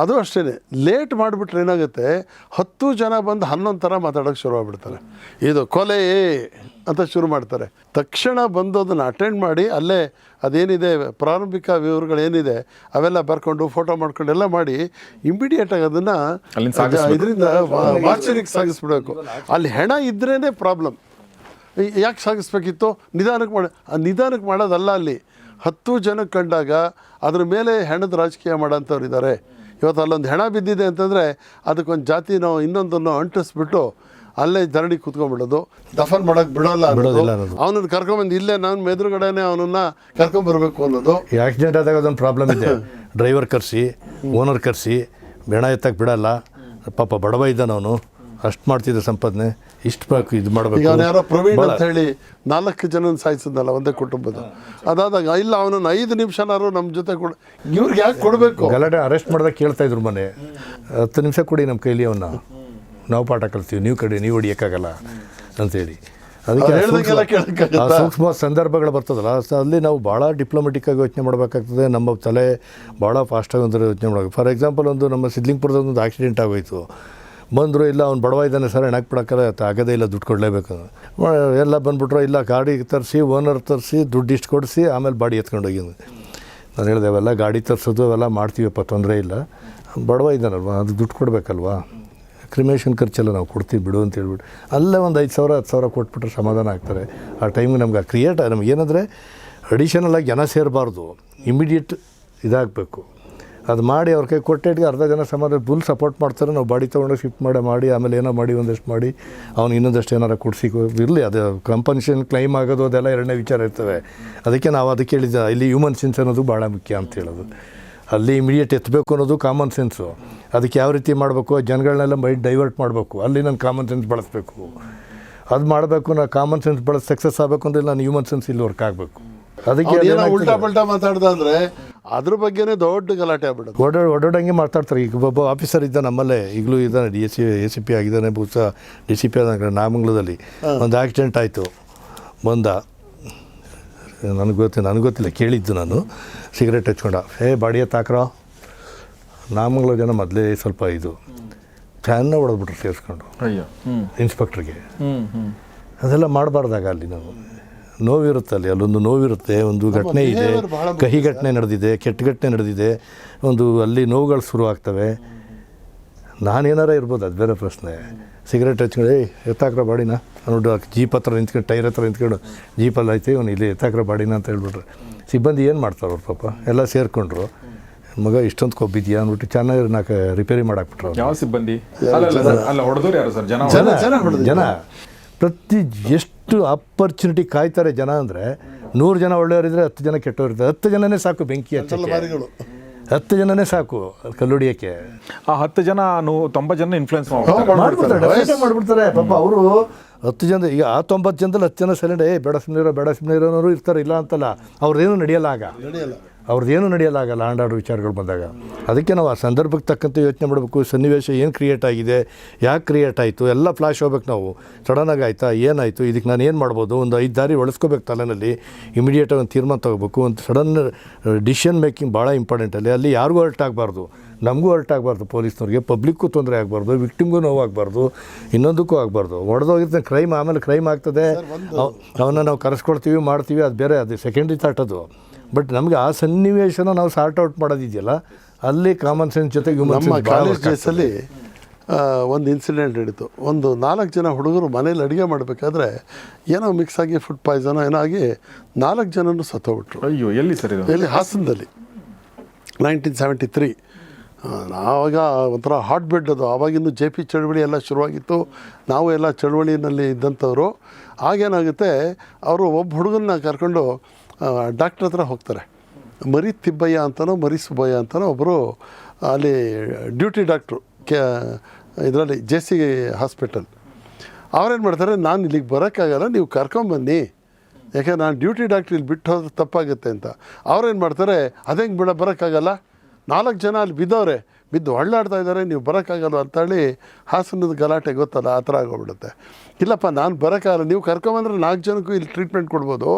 ಅದು ಅಷ್ಟೇ ಲೇಟ್ ಮಾಡಿಬಿಟ್ರೆ ಏನಾಗುತ್ತೆ? ಹತ್ತು ಜನ ಬಂದು ಹನ್ನೊಂದು ಥರ ಮಾತಾಡೋಕ್ಕೆ ಶುರು ಆಗ್ಬಿಡ್ತಾರೆ. ಇದು ಕೊಲೆ ಅಂತ ಶುರು ಮಾಡ್ತಾರೆ. ತಕ್ಷಣ ಬಂದು ಅದನ್ನು ಅಟೆಂಡ್ ಮಾಡಿ ಅಲ್ಲೇ ಅದೇನಿದೆ ಪ್ರಾರಂಭಿಕ ವಿವರಗಳೇನಿದೆ ಅವೆಲ್ಲ ಬರ್ಕೊಂಡು ಫೋಟೋ ಮಾಡ್ಕೊಂಡು ಎಲ್ಲ ಮಾಡಿ ಇಮಿಡಿಯೇಟಾಗಿ ಅದನ್ನು. ಇದರಿಂದ ಮಾರ್ಚರಿಗೆ ಸಾಗಿಸ್ಬಿಡ್ಬೇಕು. ಅಲ್ಲಿ ಹೆಣ ಇದ್ರೇ ಪ್ರಾಬ್ಲಮ್ ಯಾಕೆ ಸಾಗಿಸ್ಬೇಕಿತ್ತು? ನಿಧಾನಕ್ಕೆ ಮಾಡಿ ನಿಧಾನಕ್ಕೆ ಮಾಡೋದಲ್ಲ ಅಲ್ಲಿ. ಹತ್ತು ಜನಕ್ಕೆ ಕಂಡಾಗ ಅದ್ರ ಮೇಲೆ ಹೆಣದ ರಾಜಕೀಯ ಮಾಡೋಂಥವ್ರು ಇದ್ದಾರೆ ಇವತ್ತು ಅಲ್ಲೊಂದು ಹೆಣ ಬಿದ್ದಿದೆ ಅಂತಂದರೆ ಅದಕ್ಕೊಂದು ಜಾತಿನೋ ಇನ್ನೊಂದನ್ನು ಅಂಟಿಸ್ಬಿಟ್ಟು ಅಲ್ಲೇ ಧರಣಿ ಕೂತ್ಕೊಂಡ್ಬಿಡೋದು. ದಫನ್ ಮಾಡೋಕೆ ಬಿಡೋಲ್ಲ. ಅವನನ್ನು ಕರ್ಕೊಂಬಂದು ಇಲ್ಲೇ ನಾನು ಎದುರುಗಡೆನೆ ಅವನನ್ನು ಕರ್ಕೊಂಬರ್ಬೇಕು ಅನ್ನೋದು. ಆಕ್ಸಿಡೆಂಟ್ ಆದಾಗ ಅದೊಂದು ಪ್ರಾಬ್ಲಮ್ ಇದೆ. ಡ್ರೈವರ್ ಕರೆಸಿ ಓನರ್ ಕರೆಸಿ ಬೆಣ ಎತ್ತಕ್ಕೆ ಬಿಡಲ್ಲ. ಪಾಪ ಬಡವ ಇದ್ದಾನವನು ಅಷ್ಟು ಮಾಡ್ತಿದ್ದ ಸಂಪಾದನೆ ಇಷ್ಟು ಬೇಕು ಇದು ಈಗ ಅವನು ಯಾರೋ ಪ್ರವೀಣ್ ಅಂತ ಹೇಳಿ ನಾಲ್ಕು ಜನ ಸಾಯಿಸಿದ್ನಲ್ಲ ಒಂದೇ ಕುಟುಂಬದ. ಅದಾದಾಗ ಇಲ್ಲ ಅವನನ್ನು ಐದು ನಿಮಿಷನಾರು ನಮ್ಮ ಜೊತೆ ಕೊಡ ಇವ್ರಿಗೆ ಯಾಕೆ ಕೊಡಬೇಕು? ಗಲಾಟೆ ಅರೆಸ್ಟ್ ಮಾಡಿದಾಗ ಕೇಳ್ತಾ ಇದ್ರು ಮನೆ. ಹತ್ತು ನಿಮಿಷ ಕೊಡಿ ನಮ್ಮ ಕೈಲಿ ಅವನ್ನ ನಾವು ಪಾಠ ಕಲ್ತೀವಿ ನೀವು ಕಡೆ ನೀವು ಹೊಡಿಯೋಕ್ಕಾಗಲ್ಲ ಅಂತೇಳಿ ಅದಕ್ಕೆ ಸೂಕ್ಷ್ಮ- ಸಂದರ್ಭಗಳು ಬರ್ತದಲ್ಲ ಅಲ್ಲಿ ನಾವು ಭಾಳ ಡಿಪ್ಲೊಮೆಟಿಕ್ಕಾಗಿ ಯೋಚನೆ ಮಾಡಬೇಕಾಗ್ತದೆ ನಮ್ಮ ತಲೆ ಭಾಳ ಫಾಸ್ಟಾಗಿ ಒಂದು ಯೋಚನೆ ಮಾಡಬೇಕು. ಫಾರ್ ಎಕ್ಸಾಂಪಲ್ ಒಂದು ನಮ್ಮ ಸಿದ್ಲಿಂಗ್ಪುರದ ಒಂದು ಆಕ್ಸಿಡೆಂಟ್ ಆಗೋಯ್ತು. ಬಂದರು ಇಲ್ಲ, ಅವ್ನು ಬಡವ ಇದ್ದಾನೆ ಸರ್ ಹೆಣಕ್ಕೆ ಬಿಡೋಕ್ಕಲ್ಲ ಆಗೋದೇ ಇಲ್ಲ, ದುಡ್ಡು ಕೊಡಲೇಬೇಕು. ಎಲ್ಲ ಬಂದುಬಿಟ್ರು ಇಲ್ಲ, ಗಾಡಿ ತರಿಸಿ ಓನರ್ ತರಿಸಿ, ದುಡ್ಡು ಇಷ್ಟು ಕೊಡಿಸಿ, ಆಮೇಲೆ ಬಾಡಿ ಎತ್ಕೊಂಡು ಹೋಗಿದ್ದು ನಾನು ಹೇಳಿದೆ, ಅವೆಲ್ಲ ಗಾಡಿ ತರಿಸೋದು, ಅವೆಲ್ಲ ಮಾಡ್ತೀವಪ್ಪ, ತೊಂದರೆ ಇಲ್ಲ. ಬಡವ ಇದ್ದಾನಲ್ವ, ಅದು ದುಡ್ಡು ಕೊಡಬೇಕಲ್ವಾ? ಕ್ರಿಮೇಷನ್ ಖರ್ಚೆಲ್ಲ ನಾವು ಕೊಡ್ತೀವಿ, ಬಿಡು ಅಂತ ಹೇಳ್ಬಿಟ್ಟು. ಅಲ್ಲೇ ಒಂದು ಐದು ಸಾವಿರ, ಹತ್ತು ಸಾವಿರ ಕೊಟ್ಬಿಟ್ರೆ ಸಮಾಧಾನ ಆಗ್ತಾರೆ. ಆ ಟೈಮಿಗೆ ನಮ್ಗೆ ಆ ಕ್ರಿಯೇಟ್ ನಮ್ಗೆ ಏನಂದರೆ ಅಡಿಷನಲ್ ಆಗಿ ಜನ ಸೇರಬಾರ್ದು. ಇಮಿಡಿಯೇಟ್ ಇದಾಗಬೇಕು. ಅದು ಮಾಡಿ ಅವ್ರ ಕೈ ಕೊಟ್ಟಿಗೆ ಅರ್ಧ ಜನ ಸಮಾಜ ಫುಲ್ ಸಪೋರ್ಟ್ ಮಾಡ್ತಾರೆ. ನಾವು ಬಾಡಿ ತೊಗೊಂಡು ಶಿಫ್ಟ್ ಮಾಡಿ ಮಾಡಿ, ಆಮೇಲೆ ಏನೋ ಮಾಡಿ, ಒಂದಷ್ಟು ಮಾಡಿ, ಅವ್ನು ಇನ್ನೊಂದಷ್ಟು ಏನಾರು ಕೊಡಿಸಿ ಇರಲಿ. ಅದು ಕಂಪನ್ಸೇಷನ್ ಕ್ಲೈಮ್ ಆಗೋದು, ಅದೆಲ್ಲ ಎರಡನೇ ವಿಚಾರ ಇರ್ತವೆ. ಅದಕ್ಕೆ ನಾವು ಅದಕ್ಕೆ ಹೇಳಿದ್ದೆ ಇಲ್ಲಿ ಹ್ಯೂಮನ್ ಸೆನ್ಸ್ ಅನ್ನೋದು ಭಾಳ ಮುಖ್ಯ ಅಂತ ಹೇಳೋದು. ಅಲ್ಲಿ ಇಮಿಡಿಯೇಟ್ ಎತ್ತಬೇಕು ಅನ್ನೋದು ಕಾಮನ್ ಸೆನ್ಸು ಅದಕ್ಕೆ ಯಾವ ರೀತಿ ಮಾಡಬೇಕು ಜನಗಳನ್ನೆಲ್ಲ ಮೈಂಡ್ ಡೈವರ್ಟ್ ಮಾಡಬೇಕು. ಅಲ್ಲಿ ನಾನು ಕಾಮನ್ ಸೆನ್ಸ್ ಬಳಸಬೇಕು. ಅದು ಮಾಡಬೇಕು ನಾನು ಕಾಮನ್ ಸೆನ್ಸ್ ಬಳಸಿ ಸಕ್ಸಸ್ ಆಗಬೇಕು ಅಂದರೆ ನಾನು ಹ್ಯೂಮನ್ ಸೆನ್ಸ್ ಇಲ್ಲಿ ವರ್ಕ್ ಆಗಬೇಕು. ಅದಕ್ಕೆ? ಉಲ್ಟಾ ಪಲ್ಟಾ ಮಾತಾಡ್ದ ಅಂದ್ರೆ ಅದ್ರ ಬಗ್ಗೆನೇ ದೊಡ್ಡ ಗಲಾಟೆ ಆಗ್ಬಿಡುತ್ತೆ ಓಡಾಡ ಓಡಾಡಂಗೆ ಮಾತಾಡ್ತಾರೆ. ಈಗ ಒಬ್ಬ ಆಫೀಸರ್ ಇದ್ದ ನಮ್ಮಲ್ಲೇ ಈಗಲೂ ಇದ್ದಾನೆ D S C A C P ಆಗಿದ್ದಾನೆ ಬಹುಶಃ ಡಿ ಸಿ ಪಿ ಆದ ನಾಮಂಗ್ಲದಲ್ಲಿ. ಒಂದು ಆಕ್ಸಿಡೆಂಟ್ ಆಯಿತು ಬಂದ. ನನಗೆ ಗೊತ್ತಿಲ್ಲ ನನಗೆ ಗೊತ್ತಿಲ್ಲ ಕೇಳಿದ್ದು ನಾನು. ಸಿಗರೇಟ್ ಹಚ್ಕೊಂಡ. ಏ ಬಾಡಿಯ ತಾಕ್ರೋ ನಾಮಂಗ್ಲ ಜನ ಮೊದಲೇ ಸ್ವಲ್ಪ ಇದು ಫ್ಯಾನ್ನ ಹೊಡೆದ್ಬಿಟ್ರು ಸೇರಿಸ್ಕೊಂಡು ಇನ್ಸ್ಪೆಕ್ಟ್ರಿಗೆ ಅದೆಲ್ಲ ಮಾಡಬಾರ್ದಾಗ ಅಲ್ಲಿ ನಾವು. ನೋವಿರುತ್ತೆ ಅಲ್ಲಿ ಅಲ್ಲೊಂದು ನೋವಿರುತ್ತೆ ಒಂದು ಘಟನೆ ಇದೆ ಕಹಿ ಘಟನೆ ನಡೆದಿದೆ ಕೆಟ್ಟ ಘಟನೆ ನಡೆದಿದೆ ಒಂದು ಅಲ್ಲಿ ನೋವುಗಳು ಶುರು ಆಗ್ತವೆ. ನಾನೇನಾರ ಇರ್ಬೋದು ಅದು ಬೇರೆ ಪ್ರಶ್ನೆ. ಸಿಗರೇಟ್ ಹಚ್ಕೊಂಡು ಏಯ್ ಎತ್ತಾಕ್ರ ಬಾಡಿನ? ನೋಡು ಜೀಪ್ ಹತ್ರ ನಿಂತ್ಕೊಂಡು ಟೈರ್ ಹತ್ರ ನಿಂತ್ಕೊಂಡು ಜೀಪಲ್ಲಿ ಐತೆ ಇವನು ಇಲ್ಲಿ ಎತ್ತಾಕ್ರ ಬಾಡಿನ? ಅಂತ ಹೇಳ್ಬಿಟ್ರೆ. ಸಿಬ್ಬಂದಿ ಏನು ಮಾಡ್ತಾರೆ ಅವ್ರು ಪಾಪ ಎಲ್ಲ ಸೇರಿಕೊಂಡ್ರು. ಮಗ ಇಷ್ಟೊಂದು ಕೊಬ್ಬಿದ್ಯಾ ಅಂದ್ಬಿಟ್ಟು ಚೆನ್ನಾಗಿ ನಾಲ್ಕು ರಿಪೇರಿ ಮಾಡಾಕ್ಬಿಟ್ರು. ಯಾವ ಸಿಬ್ಬಂದಿ? ಅಲ್ಲ ಅಲ್ಲ ಸರ್ ಯಾರು ಸರ್? ಜನ ಜನ ಜನ ಹೊಡೆದ್ರು ಜನ. ಪ್ರತಿ ಎಷ್ಟು ಅಪರ್ಚುನಿಟಿ ಕಾಯ್ತಾರೆ ಜನ ಅಂದರೆ ನೂರು ಜನ ಒಳ್ಳೆಯವರಿದ್ರೆ ಹತ್ತು ಜನ ಕೆಟ್ಟವರಿದ್ದಾರೆ ಹತ್ತು ಜನನೇ ಸಾಕು ಬೆಂಕಿ ಹಚ್ಚಲು ಹತ್ತು ಜನನೇ ಸಾಕು ಕಲ್ಲುಡಿಯಕ್ಕೆ. ಆ ಹತ್ತು ಜನ ತೊಂಬತ್ತು ಜನ ಇನ್ಫ್ಲೂಯೆನ್ಸ್ ಮಾಡ್ಬಿಡ್ತಾರೆ ಮಾಡ್ಬಿಡ್ತಾರೆ. ಪಾಪ ಅವರು ಹತ್ತು ಜನ ಈಗ ಆ ತೊಂಬತ್ತು ಜನದಲ್ಲಿ ಹತ್ತು ಜನ ಸೈಲೆಂಟ್ ಏ ಬೇಡ ಸುಮ್ಮನೆ ಇರೋ ಬೇಡ ಸುಮ್ಮನೆ ಇರೋನವರು ಇರ್ತಾರೆ ಇಲ್ಲ ಅಂತಲ್ಲ. ಅವ್ರದ್ದೇನು ನಡೆಯಲ್ಲ ಆಗ. ನಡೆಯಲ್ಲ. ಅವ್ರದ್ದೇನು ನಡೆಯಲ್ಲ ಆಗಲ್ಲ ಆಂಡ್ ವಿಚಾರಗಳು ಬಂದಾಗ. ಅದಕ್ಕೆ ನಾವು ಆ ಸಂದರ್ಭಕ್ಕೆ ತಕ್ಕಂತೆ ಯೋಚನೆ ಮಾಡಬೇಕು ಸನ್ನಿವೇಶ ಏನು ಕ್ರಿಯೇಟ್ ಆಗಿದೆ ಯಾಕೆ ಕ್ರಿಯೇಟ್ ಆಯಿತು ಎಲ್ಲ ಫ್ಲಾಶ್ ಹೋಗ್ಬೇಕು ನಾವು. ಸಡನ್ನಾಗಿ ಆಯಿತಾ ಏನಾಯಿತು ಇದಕ್ಕೆ ನಾನು ಏನು ಮಾಡ್ಬೋದು ಒಂದು ಐದು ದಾರಿ ಒಳಸ್ಕೋಬೇಕು ತಲೆನಲ್ಲಿ ಇಮಿಡಿಯೇಟಾಗಿ ಒಂದು ತೀರ್ಮಾನ ತೊಗೋಬೇಕು ಒಂದು ಸಡನ್ ಡಿಸಿಷನ್ ಮೇಕಿಂಗ್ ಭಾಳ ಇಂಪಾರ್ಟೆಂಟ್ ಅಲ್ಲಿ. ಅಲ್ಲಿ ಯಾರಿಗೂ ಅಲ್ಟ್ ಆಗಬಾರ್ದು. ನಮಗೂ ಅಲ್ಟ್ ಆಗಬಾರ್ದು ಪೊಲೀಸ್ನವ್ರಿಗೆ. ಪಬ್ಲಿಕ್ಕು ತೊಂದರೆ ಆಗಬಾರ್ದು ವಿಕ್ಟಿಮ್ಗೂ ನೋವಾಗಬಾರ್ದು ಇನ್ನೊಂದಕ್ಕೂ ಆಗಬಾರ್ದು. ಹೊಡೆದೋಗಿರ್ತಾನೆ ಕ್ರೈಮ್ ಆಮೇಲೆ ಕ್ರೈಮ್ ಆಗ್ತದೆ. ಅವ್- ಅವನ್ನ ನಾವು ಕರೆಸ್ಕೊಳ್ತೀವಿ ಮಾಡ್ತೀವಿ ಅದು ಬೇರೆ ಅದು ಸೆಕೆಂಡ್ರಿ ಥಾಟ್ ಅದು. ಬಟ್ ನಮಗೆ ಆ ಸನ್ನಿವೇಶನ ನಾವು ಸಾರ್ಟ್ ಔಟ್ ಮಾಡೋದಿದೆಯಲ್ಲ ಅಲ್ಲಿ ಕಾಮನ್ ಸೆನ್ಸ್ ಜೊತೆಗೆ ನಮ್ಮ ಕಾಲೇಜ್. ಡೇಸಲ್ಲಿ ಒಂದು ಇನ್ಸಿಡೆಂಟ್ ನಡೀತು. ಒಂದು ನಾಲ್ಕು ಜನ ಹುಡುಗರು ಮನೇಲಿ ಅಡುಗೆ ಮಾಡಬೇಕಾದ್ರೆ ಏನೋ ಮಿಕ್ಸ್ ಆಗಿ ಫುಡ್ ಪಾಯ್ಸನ್ ಏನೋ ಆಗಿ ನಾಲ್ಕು ಜನನು ಸತ್ತೋಗ್ಬಿಟ್ರು. ಅಯ್ಯೋ ಎಲ್ಲಿ ಸರಿ ಎಲ್ಲಿ? ಹಾಸನದಲ್ಲಿ. ನೈನ್ಟೀನ್ ಸೆವೆಂಟಿ ತ್ರೀ ಆವಾಗ ಒಂಥರ ಹಾಟ್ ಬೆಡ್ ಅದು. ಆವಾಗಿಂದು ಜೆ ಪಿ ಚಳವಳಿ ಎಲ್ಲ ಶುರುವಾಗಿತ್ತು. ನಾವು ಎಲ್ಲ ಚಳವಳಿನಲ್ಲಿ ಇದ್ದಂಥವ್ರು. ಆಗೇನಾಗುತ್ತೆ ಅವರು ಒಬ್ಬ ಹುಡುಗನ್ನ ಕರ್ಕೊಂಡು ಡಾಕ್ಟ್ರ್ ಹತ್ರ ಹೋಗ್ತಾರೆ. ಮರಿ ತಿಬ್ಬಯ್ಯ ಅಂತನೋ, ಮರಿ ಸುಬ್ಬಯ್ಯ ಅಂತನೋ ಒಬ್ಬರು ಅಲ್ಲಿ ಡ್ಯೂಟಿ ಡಾಕ್ಟ್ರು, ಕೆ, ಇದರಲ್ಲಿ ಜೆ ಸಿ ಹಾಸ್ಪಿಟಲ್. ಅವ್ರೇನು ಮಾಡ್ತಾರೆ, ನಾನು ಇಲ್ಲಿಗೆ ಬರೋಕ್ಕಾಗಲ್ಲ, ನೀವು ಕರ್ಕೊಂಬನ್ನಿ ಯಾಕೆ, ನಾನು ಡ್ಯೂಟಿ ಡಾಕ್ಟ್ರ್ ಇಲ್ಲಿ ಬಿಟ್ಟು ಹೋದ್ರೆ ತಪ್ಪಾಗುತ್ತೆ ಅಂತ. ಅವ್ರೇನು ಮಾಡ್ತಾರೆ ಅದೇಂಗೆ ಬಿಡ, ಬರೋಕ್ಕಾಗಲ್ಲ? ನಾಲ್ಕು ಜನ ಅಲ್ಲಿ ಬಿದ್ದವ್ರೆ ಬಿದ್ದು ಹೊಳ್ಳಾಡ್ತಾ ಇದ್ದಾರೆ ನೀವು ಬರೋಕ್ಕಾಗಲ್ಲ ಅಂತೇಳಿ ಹಾಸನದ ಗಲಾಟೆ ಗೊತ್ತಲ್ಲ ಆ ಥರ ಆಗೋಗ್ಬಿಡುತ್ತೆ. ಇಲ್ಲಪ್ಪ ನಾನು ಬರೋಕ್ಕಾಗಲ್ಲ ನೀವು ಕರ್ಕೊಂಬಂದ್ರೆ ನಾಲ್ಕು ಜನಕ್ಕೂ ಇಲ್ಲಿ ಟ್ರೀಟ್ಮೆಂಟ್ ಕೊಡ್ಬೋದು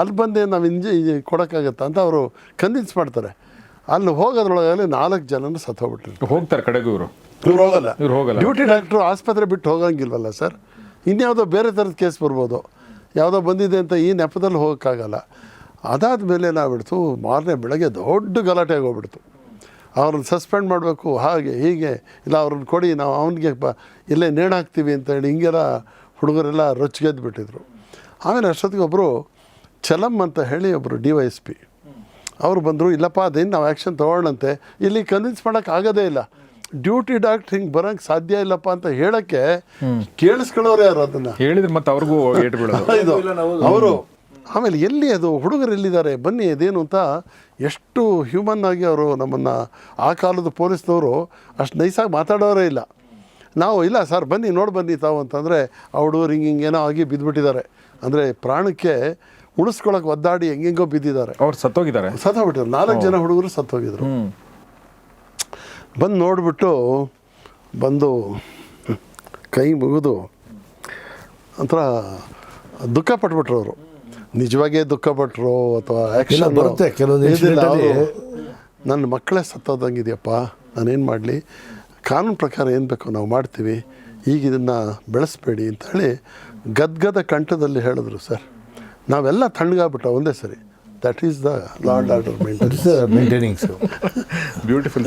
ಅಲ್ಲಿ ಬಂದೇ ನಾವು ಇಂಜಿ ಕೊಡೋಕ್ಕಾಗತ್ತಾ ಅಂತ ಅವರು ಕನ್ವಿನ್ಸ್ ಮಾಡ್ತಾರೆ. ಅಲ್ಲಿ ಹೋಗೋದ್ರೊಳಗಲ್ಲಿ ನಾಲ್ಕು ಜನನು ಸತ್ತೋಗ್ಬಿಟ್ಟಿರ್ತಾರೆ ಹೋಗ್ತಾರೆ ಕಡೆಗೂ ಇವರು. ಇವ್ರು ಹೋಗಲ್ಲ. ಇವ್ರು ಹೋಗಲ್ಲ. ಡ್ಯೂಟಿ ಡಾಕ್ಟ್ರು ಆಸ್ಪತ್ರೆ ಬಿಟ್ಟು ಹೋಗಂಗಿಲ್ವಲ್ಲ ಸರ್? ಇನ್ಯಾವುದೋ ಬೇರೆ ಥರದ ಕೇಸ್ ಬರ್ಬೋದು. ಯಾವುದೋ ಬಂದಿದೆ ಅಂತ ಈ ನೆಪದಲ್ಲಿ ಹೋಗೋಕ್ಕಾಗಲ್ಲ. ಅದಾದ ಮೇಲೆ ಏನಾಗ್ಬಿಡ್ತು ಮಾರನೇ ಬೆಳಗ್ಗೆ ದೊಡ್ಡ ಗಲಾಟೆ ಆಗೋಗ್ಬಿಡ್ತು. ಅವ್ರನ್ನ ಸಸ್ಪೆಂಡ್ ಮಾಡಬೇಕು ಹಾಗೆ ಹೀಗೆ ಇಲ್ಲ ಅವ್ರನ್ನ ಕೊಡಿ ನಾವು ಅವನಿಗೆ ಬ ಇಲ್ಲೇ ನೇಣು ಹಾಕ್ತೀವಿ ಅಂತೇಳಿ ಹಿಂಗೆಲ್ಲ ಹುಡುಗರೆಲ್ಲ ರೊಚ್ಚಿಗೆದ್ದು ಬಿಟ್ಟಿದ್ರು. ಆಮೇಲೆ ಅಷ್ಟೊತ್ತಿಗೆ ಒಬ್ಬರು ಚಲಮ್ ಅಂತ ಹೇಳಿ ಒಬ್ಬರು ಡಿ ವೈ ಎಸ್ ಪಿ ಅವರು ಬಂದರು ಇಲ್ಲಪ್ಪ ಅದೇನು ನಾವು ಆ್ಯಕ್ಷನ್ ತೊಗೊಳ್ಳಂತೆ ಇಲ್ಲಿ ಕನ್ವಿನ್ಸ್ ಮಾಡೋಕ್ಕೆ ಆಗೋದೇ ಇಲ್ಲ. ಡ್ಯೂಟಿ ಡಾಕ್ಟ್ರ್ ಹಿಂಗೆ ಬರೋಕ್ಕೆ ಸಾಧ್ಯ ಇಲ್ಲಪ್ಪ ಅಂತ ಹೇಳೋಕ್ಕೆ ಕೇಳಿಸ್ಕೊಳ್ಳೋರು ಯಾರು ಅದನ್ನು? ಹೇಳಿದ್ರೆ ಮತ್ತೆ ಅವ್ರಿಗೂ ಇದು [LAUGHS] ಅವರು ಆಮೇಲೆ ಎಲ್ಲಿ ಅದು ಹುಡುಗರು ಎಲ್ಲಿದ್ದಾರೆ ಬನ್ನಿ ಅದೇನು ಅಂತ ಎಷ್ಟು ಹ್ಯೂಮನ್ ಆಗಿ ಅವರು ನಮ್ಮನ್ನು ಆ ಕಾಲದ ಪೊಲೀಸ್ನವರು ಅಷ್ಟು ನೈಸಾಗಿ ಮಾತಾಡೋರೇ ಇಲ್ಲ. ನಾವು ಇಲ್ಲ ಸರ್ ಬನ್ನಿ ನೋಡಿ ಬನ್ನಿ ತಾವು ಅಂತಂದರೆ ಆ ಹುಡುಗರು ಹಿಂಗೆ ಹಿಂಗೇನೋ ಆಗಿ ಬಿದ್ದುಬಿಟ್ಟಿದ್ದಾರೆ ಅಂದರೆ ಪ್ರಾಣಕ್ಕೆ ಉಳಿಸ್ಕೊಳಕ್ಕೆ ಒದ್ದಾಡಿ ಹೆಂಗೆಂಗೋ ಬಿದ್ದಿದ್ದಾರೆ. ಅವ್ರು ಸತ್ತೋಗಿದ್ದಾರೆ. ಸತ್ತೋಗ್ಬಿಟ್ಟಿದ್ರು ನಾಲ್ಕು ಜನ ಹುಡುಗರು ಸತ್ತೋಗಿದ್ರು. ಬಂದು ನೋಡಿಬಿಟ್ಟು ಬಂದು ಕೈ ಮುಗಿದು ಒಂಥರ ದುಃಖ ಪಟ್ಬಿಟ್ರು ಅವರು. ನಿಜವಾಗೇ ದುಃಖ ಪಟ್ರು ಅಥವಾ ಆ್ಯಕ್ಷನ್ ಬರುತ್ತೆ. ಕೆಲವೊಂದು ನನ್ನ ಮಕ್ಕಳೇ ಸತ್ತೋದಂಗಿದೆಯಪ್ಪ ನಾನೇನು ಮಾಡಲಿ? ಕಾನೂನು ಪ್ರಕಾರ ಏನು ಬೇಕೋ ನಾವು ಮಾಡ್ತೀವಿ. ಈಗ ಇದನ್ನು ಬೆಳೆಸ್ಬೇಡಿ ಅಂತ ಹೇಳಿ ಗದ್ಗದ ಕಂಠದಲ್ಲಿ ಹೇಳಿದ್ರು ಸರ್. ನಾವೆಲ್ಲ ತಣ್ಣಗಾಗ್ಬಿಟ್ಟ ಒಂದೇ ಸರಿ. That is the lord order maintaining beautiful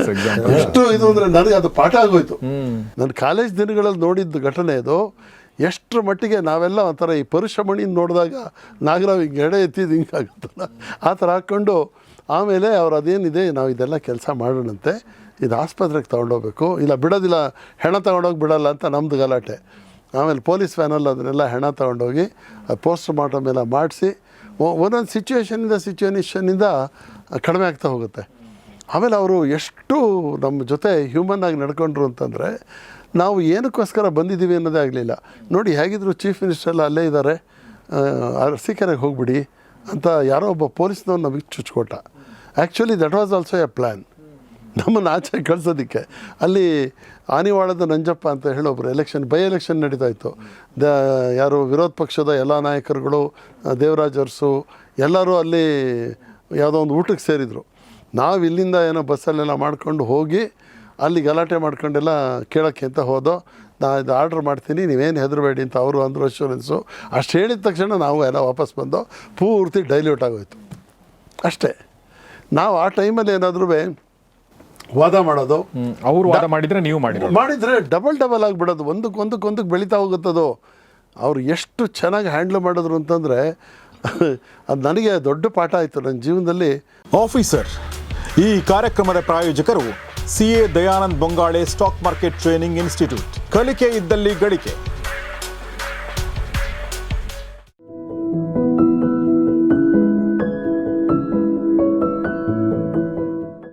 ಎಷ್ಟು ಇದು ಅಂದರೆ ನನಗೆ ಅದು ಪಾಠ ಆಗೋಯ್ತು. ನನ್ನ ಕಾಲೇಜ್ ದಿನಗಳಲ್ಲಿ ನೋಡಿದ್ದು ಘಟನೆ ಇದು. ಎಷ್ಟರ ಮಟ್ಟಿಗೆ ನಾವೆಲ್ಲ ಒಂಥರ ಈ ಪರುಷಮಣಿ ನೋಡಿದಾಗ ನಾಗರಾವ್ ಹಿಂಗೆ ಎಡೆ ಎತ್ತಿದ್ದು ಹಿಂಗೆ ಆಗುತ್ತಲ್ಲ? ಆ ಥರ ಹಾಕ್ಕೊಂಡು ಆಮೇಲೆ ಅವ್ರು ಅದೇನಿದೆ, ನಾವು ಇದೆಲ್ಲ ಕೆಲಸ ಮಾಡೋಣಂತೆ, ಇದು ಆಸ್ಪತ್ರೆಗೆ ತೊಗೊಂಡೋಗ್ಬೇಕು. ಇಲ್ಲ, ಬಿಡೋದಿಲ್ಲ, ಹೆಣ ತೊಗೊಂಡೋಗಿ ಬಿಡಲ್ಲ ಅಂತ ನಮ್ಮದು ಗಲಾಟೆ. ಆಮೇಲೆ ಪೊಲೀಸ್ ವ್ಯಾನಲ್ಲಿ ಅದನ್ನೆಲ್ಲ ಹೆಣ ತೊಗೊಂಡೋಗಿ ಪೋಸ್ಟ್ ಮಾರ್ಟಮ್ ಎಲ್ಲ ಮಾಡಿಸಿ ಒಂದೊಂದು ಸಿಚುವೇಷನಿಂದ ಸಿಚುವೇಷನಿಂದ ಕಡಿಮೆ ಆಗ್ತಾ ಹೋಗುತ್ತೆ. ಆಮೇಲೆ ಅವರು ಎಷ್ಟು ನಮ್ಮ ಜೊತೆ ಹ್ಯೂಮನ್ ಆಗಿ ನಡ್ಕೊಂಡ್ರು ಅಂತಂದರೆ ನಾವು ಏನಕ್ಕೋಸ್ಕರ ಬಂದಿದ್ದೀವಿ ಅನ್ನೋದೇ ಆಗಲಿಲ್ಲ. ನೋಡಿ, ಹೇಗಿದ್ರು ಚೀಫ್ ಮಿನಿಸ್ಟರ್ ಅಲ್ಲೇ ಇದ್ದಾರೆ ಅರಸೀಕೆರೆಗೆ ಹೋಗ್ಬಿಡಿ ಅಂತ ಯಾರೋ ಒಬ್ಬ ಪೊಲೀಸ್ನವ್ರು ನಮಗೆ ಚುಚ್ಕೊಟ್ಟ. Actually that was also a plan ನಮ್ಮನ್ನು ಆಚೆ ಕಳಿಸೋದಕ್ಕೆ. ಅಲ್ಲಿ ಆನಿವಾಳದ ನಂಜಪ್ಪ ಅಂತ ಹೇಳೋಬ್ರು ಎಲೆಕ್ಷನ್ ಬೈ ಎಲೆಕ್ಷನ್ ನಡೀತಾ ಇತ್ತು. ದ, ಯಾರು ವಿರೋಧ ಪಕ್ಷದ ಎಲ್ಲ ನಾಯಕರುಗಳು, ದೇವರಾಜ್ ಅರಸು, ಎಲ್ಲರೂ ಅಲ್ಲಿ ಯಾವುದೋ ಒಂದು ಊಟಕ್ಕೆ ಸೇರಿದರು. ನಾವು ಇಲ್ಲಿಂದ ಏನೋ ಬಸ್ಸಲ್ಲೆಲ್ಲ ಮಾಡ್ಕೊಂಡು ಹೋಗಿ ಅಲ್ಲಿ ಗಲಾಟೆ ಮಾಡ್ಕೊಂಡೆಲ್ಲ ಕೇಳೋಕ್ಕೆ ಅಂತ ಹೋದೋ ನಾನು ಇದು ಆರ್ಡ್ರ್ ಮಾಡ್ತೀನಿ ನೀವೇನು ಹೆದರಬೇಡಿ ಅಂತ ಅವರು ಅಂದರು ಅಶ್ಯೂರೆನ್ಸು ಅಷ್ಟು ಹೇಳಿದ ತಕ್ಷಣ ನಾವು ಎಲ್ಲ ವಾಪಸ್ ಬಂದು ಪೂರ್ತಿ ಡೈಲ್ಯೂಟ್ ಆಗೋಯ್ತು. ಅಷ್ಟೇ. ನಾವು ಆ ಟೈಮಲ್ಲಿ ಏನಾದರೂ ವಾದ ಮಾಡೋದು. ಅವರು ವಾದ ಮಾಡಿದರೆ ನೀವು ಮಾಡಿ ಮಾಡಿದರೆ ಡಬಲ್ ಡಬಲ್ ಆಗಿಬಿಡೋದು. ಒಂದಕ್ಕೆ ಒಂದಕ್ಕೆ ಒಂದಕ್ಕೆ ಬೆಳೀತಾ ಹೋಗುತ್ತದು. ಅವ್ರು ಎಷ್ಟು ಚೆನ್ನಾಗಿ ಹ್ಯಾಂಡ್ಲ್ ಮಾಡಿದ್ರು ಅಂತಂದರೆ [LAUGHS] ಅದು ನನಗೆ ದೊಡ್ಡ ಪಾಠ ಆಯಿತು. ನನ್ನ ಜೀವನದಲ್ಲಿ ಆಫೀಸರ್ ಈ ಕಾರ್ಯಕ್ರಮದ ಪ್ರಾಯೋಜಕರು C A Dayanand Bongale stock market training institute ಕಲಿಕೆ ಇದ್ದಲ್ಲಿ ಗಳಿಕೆ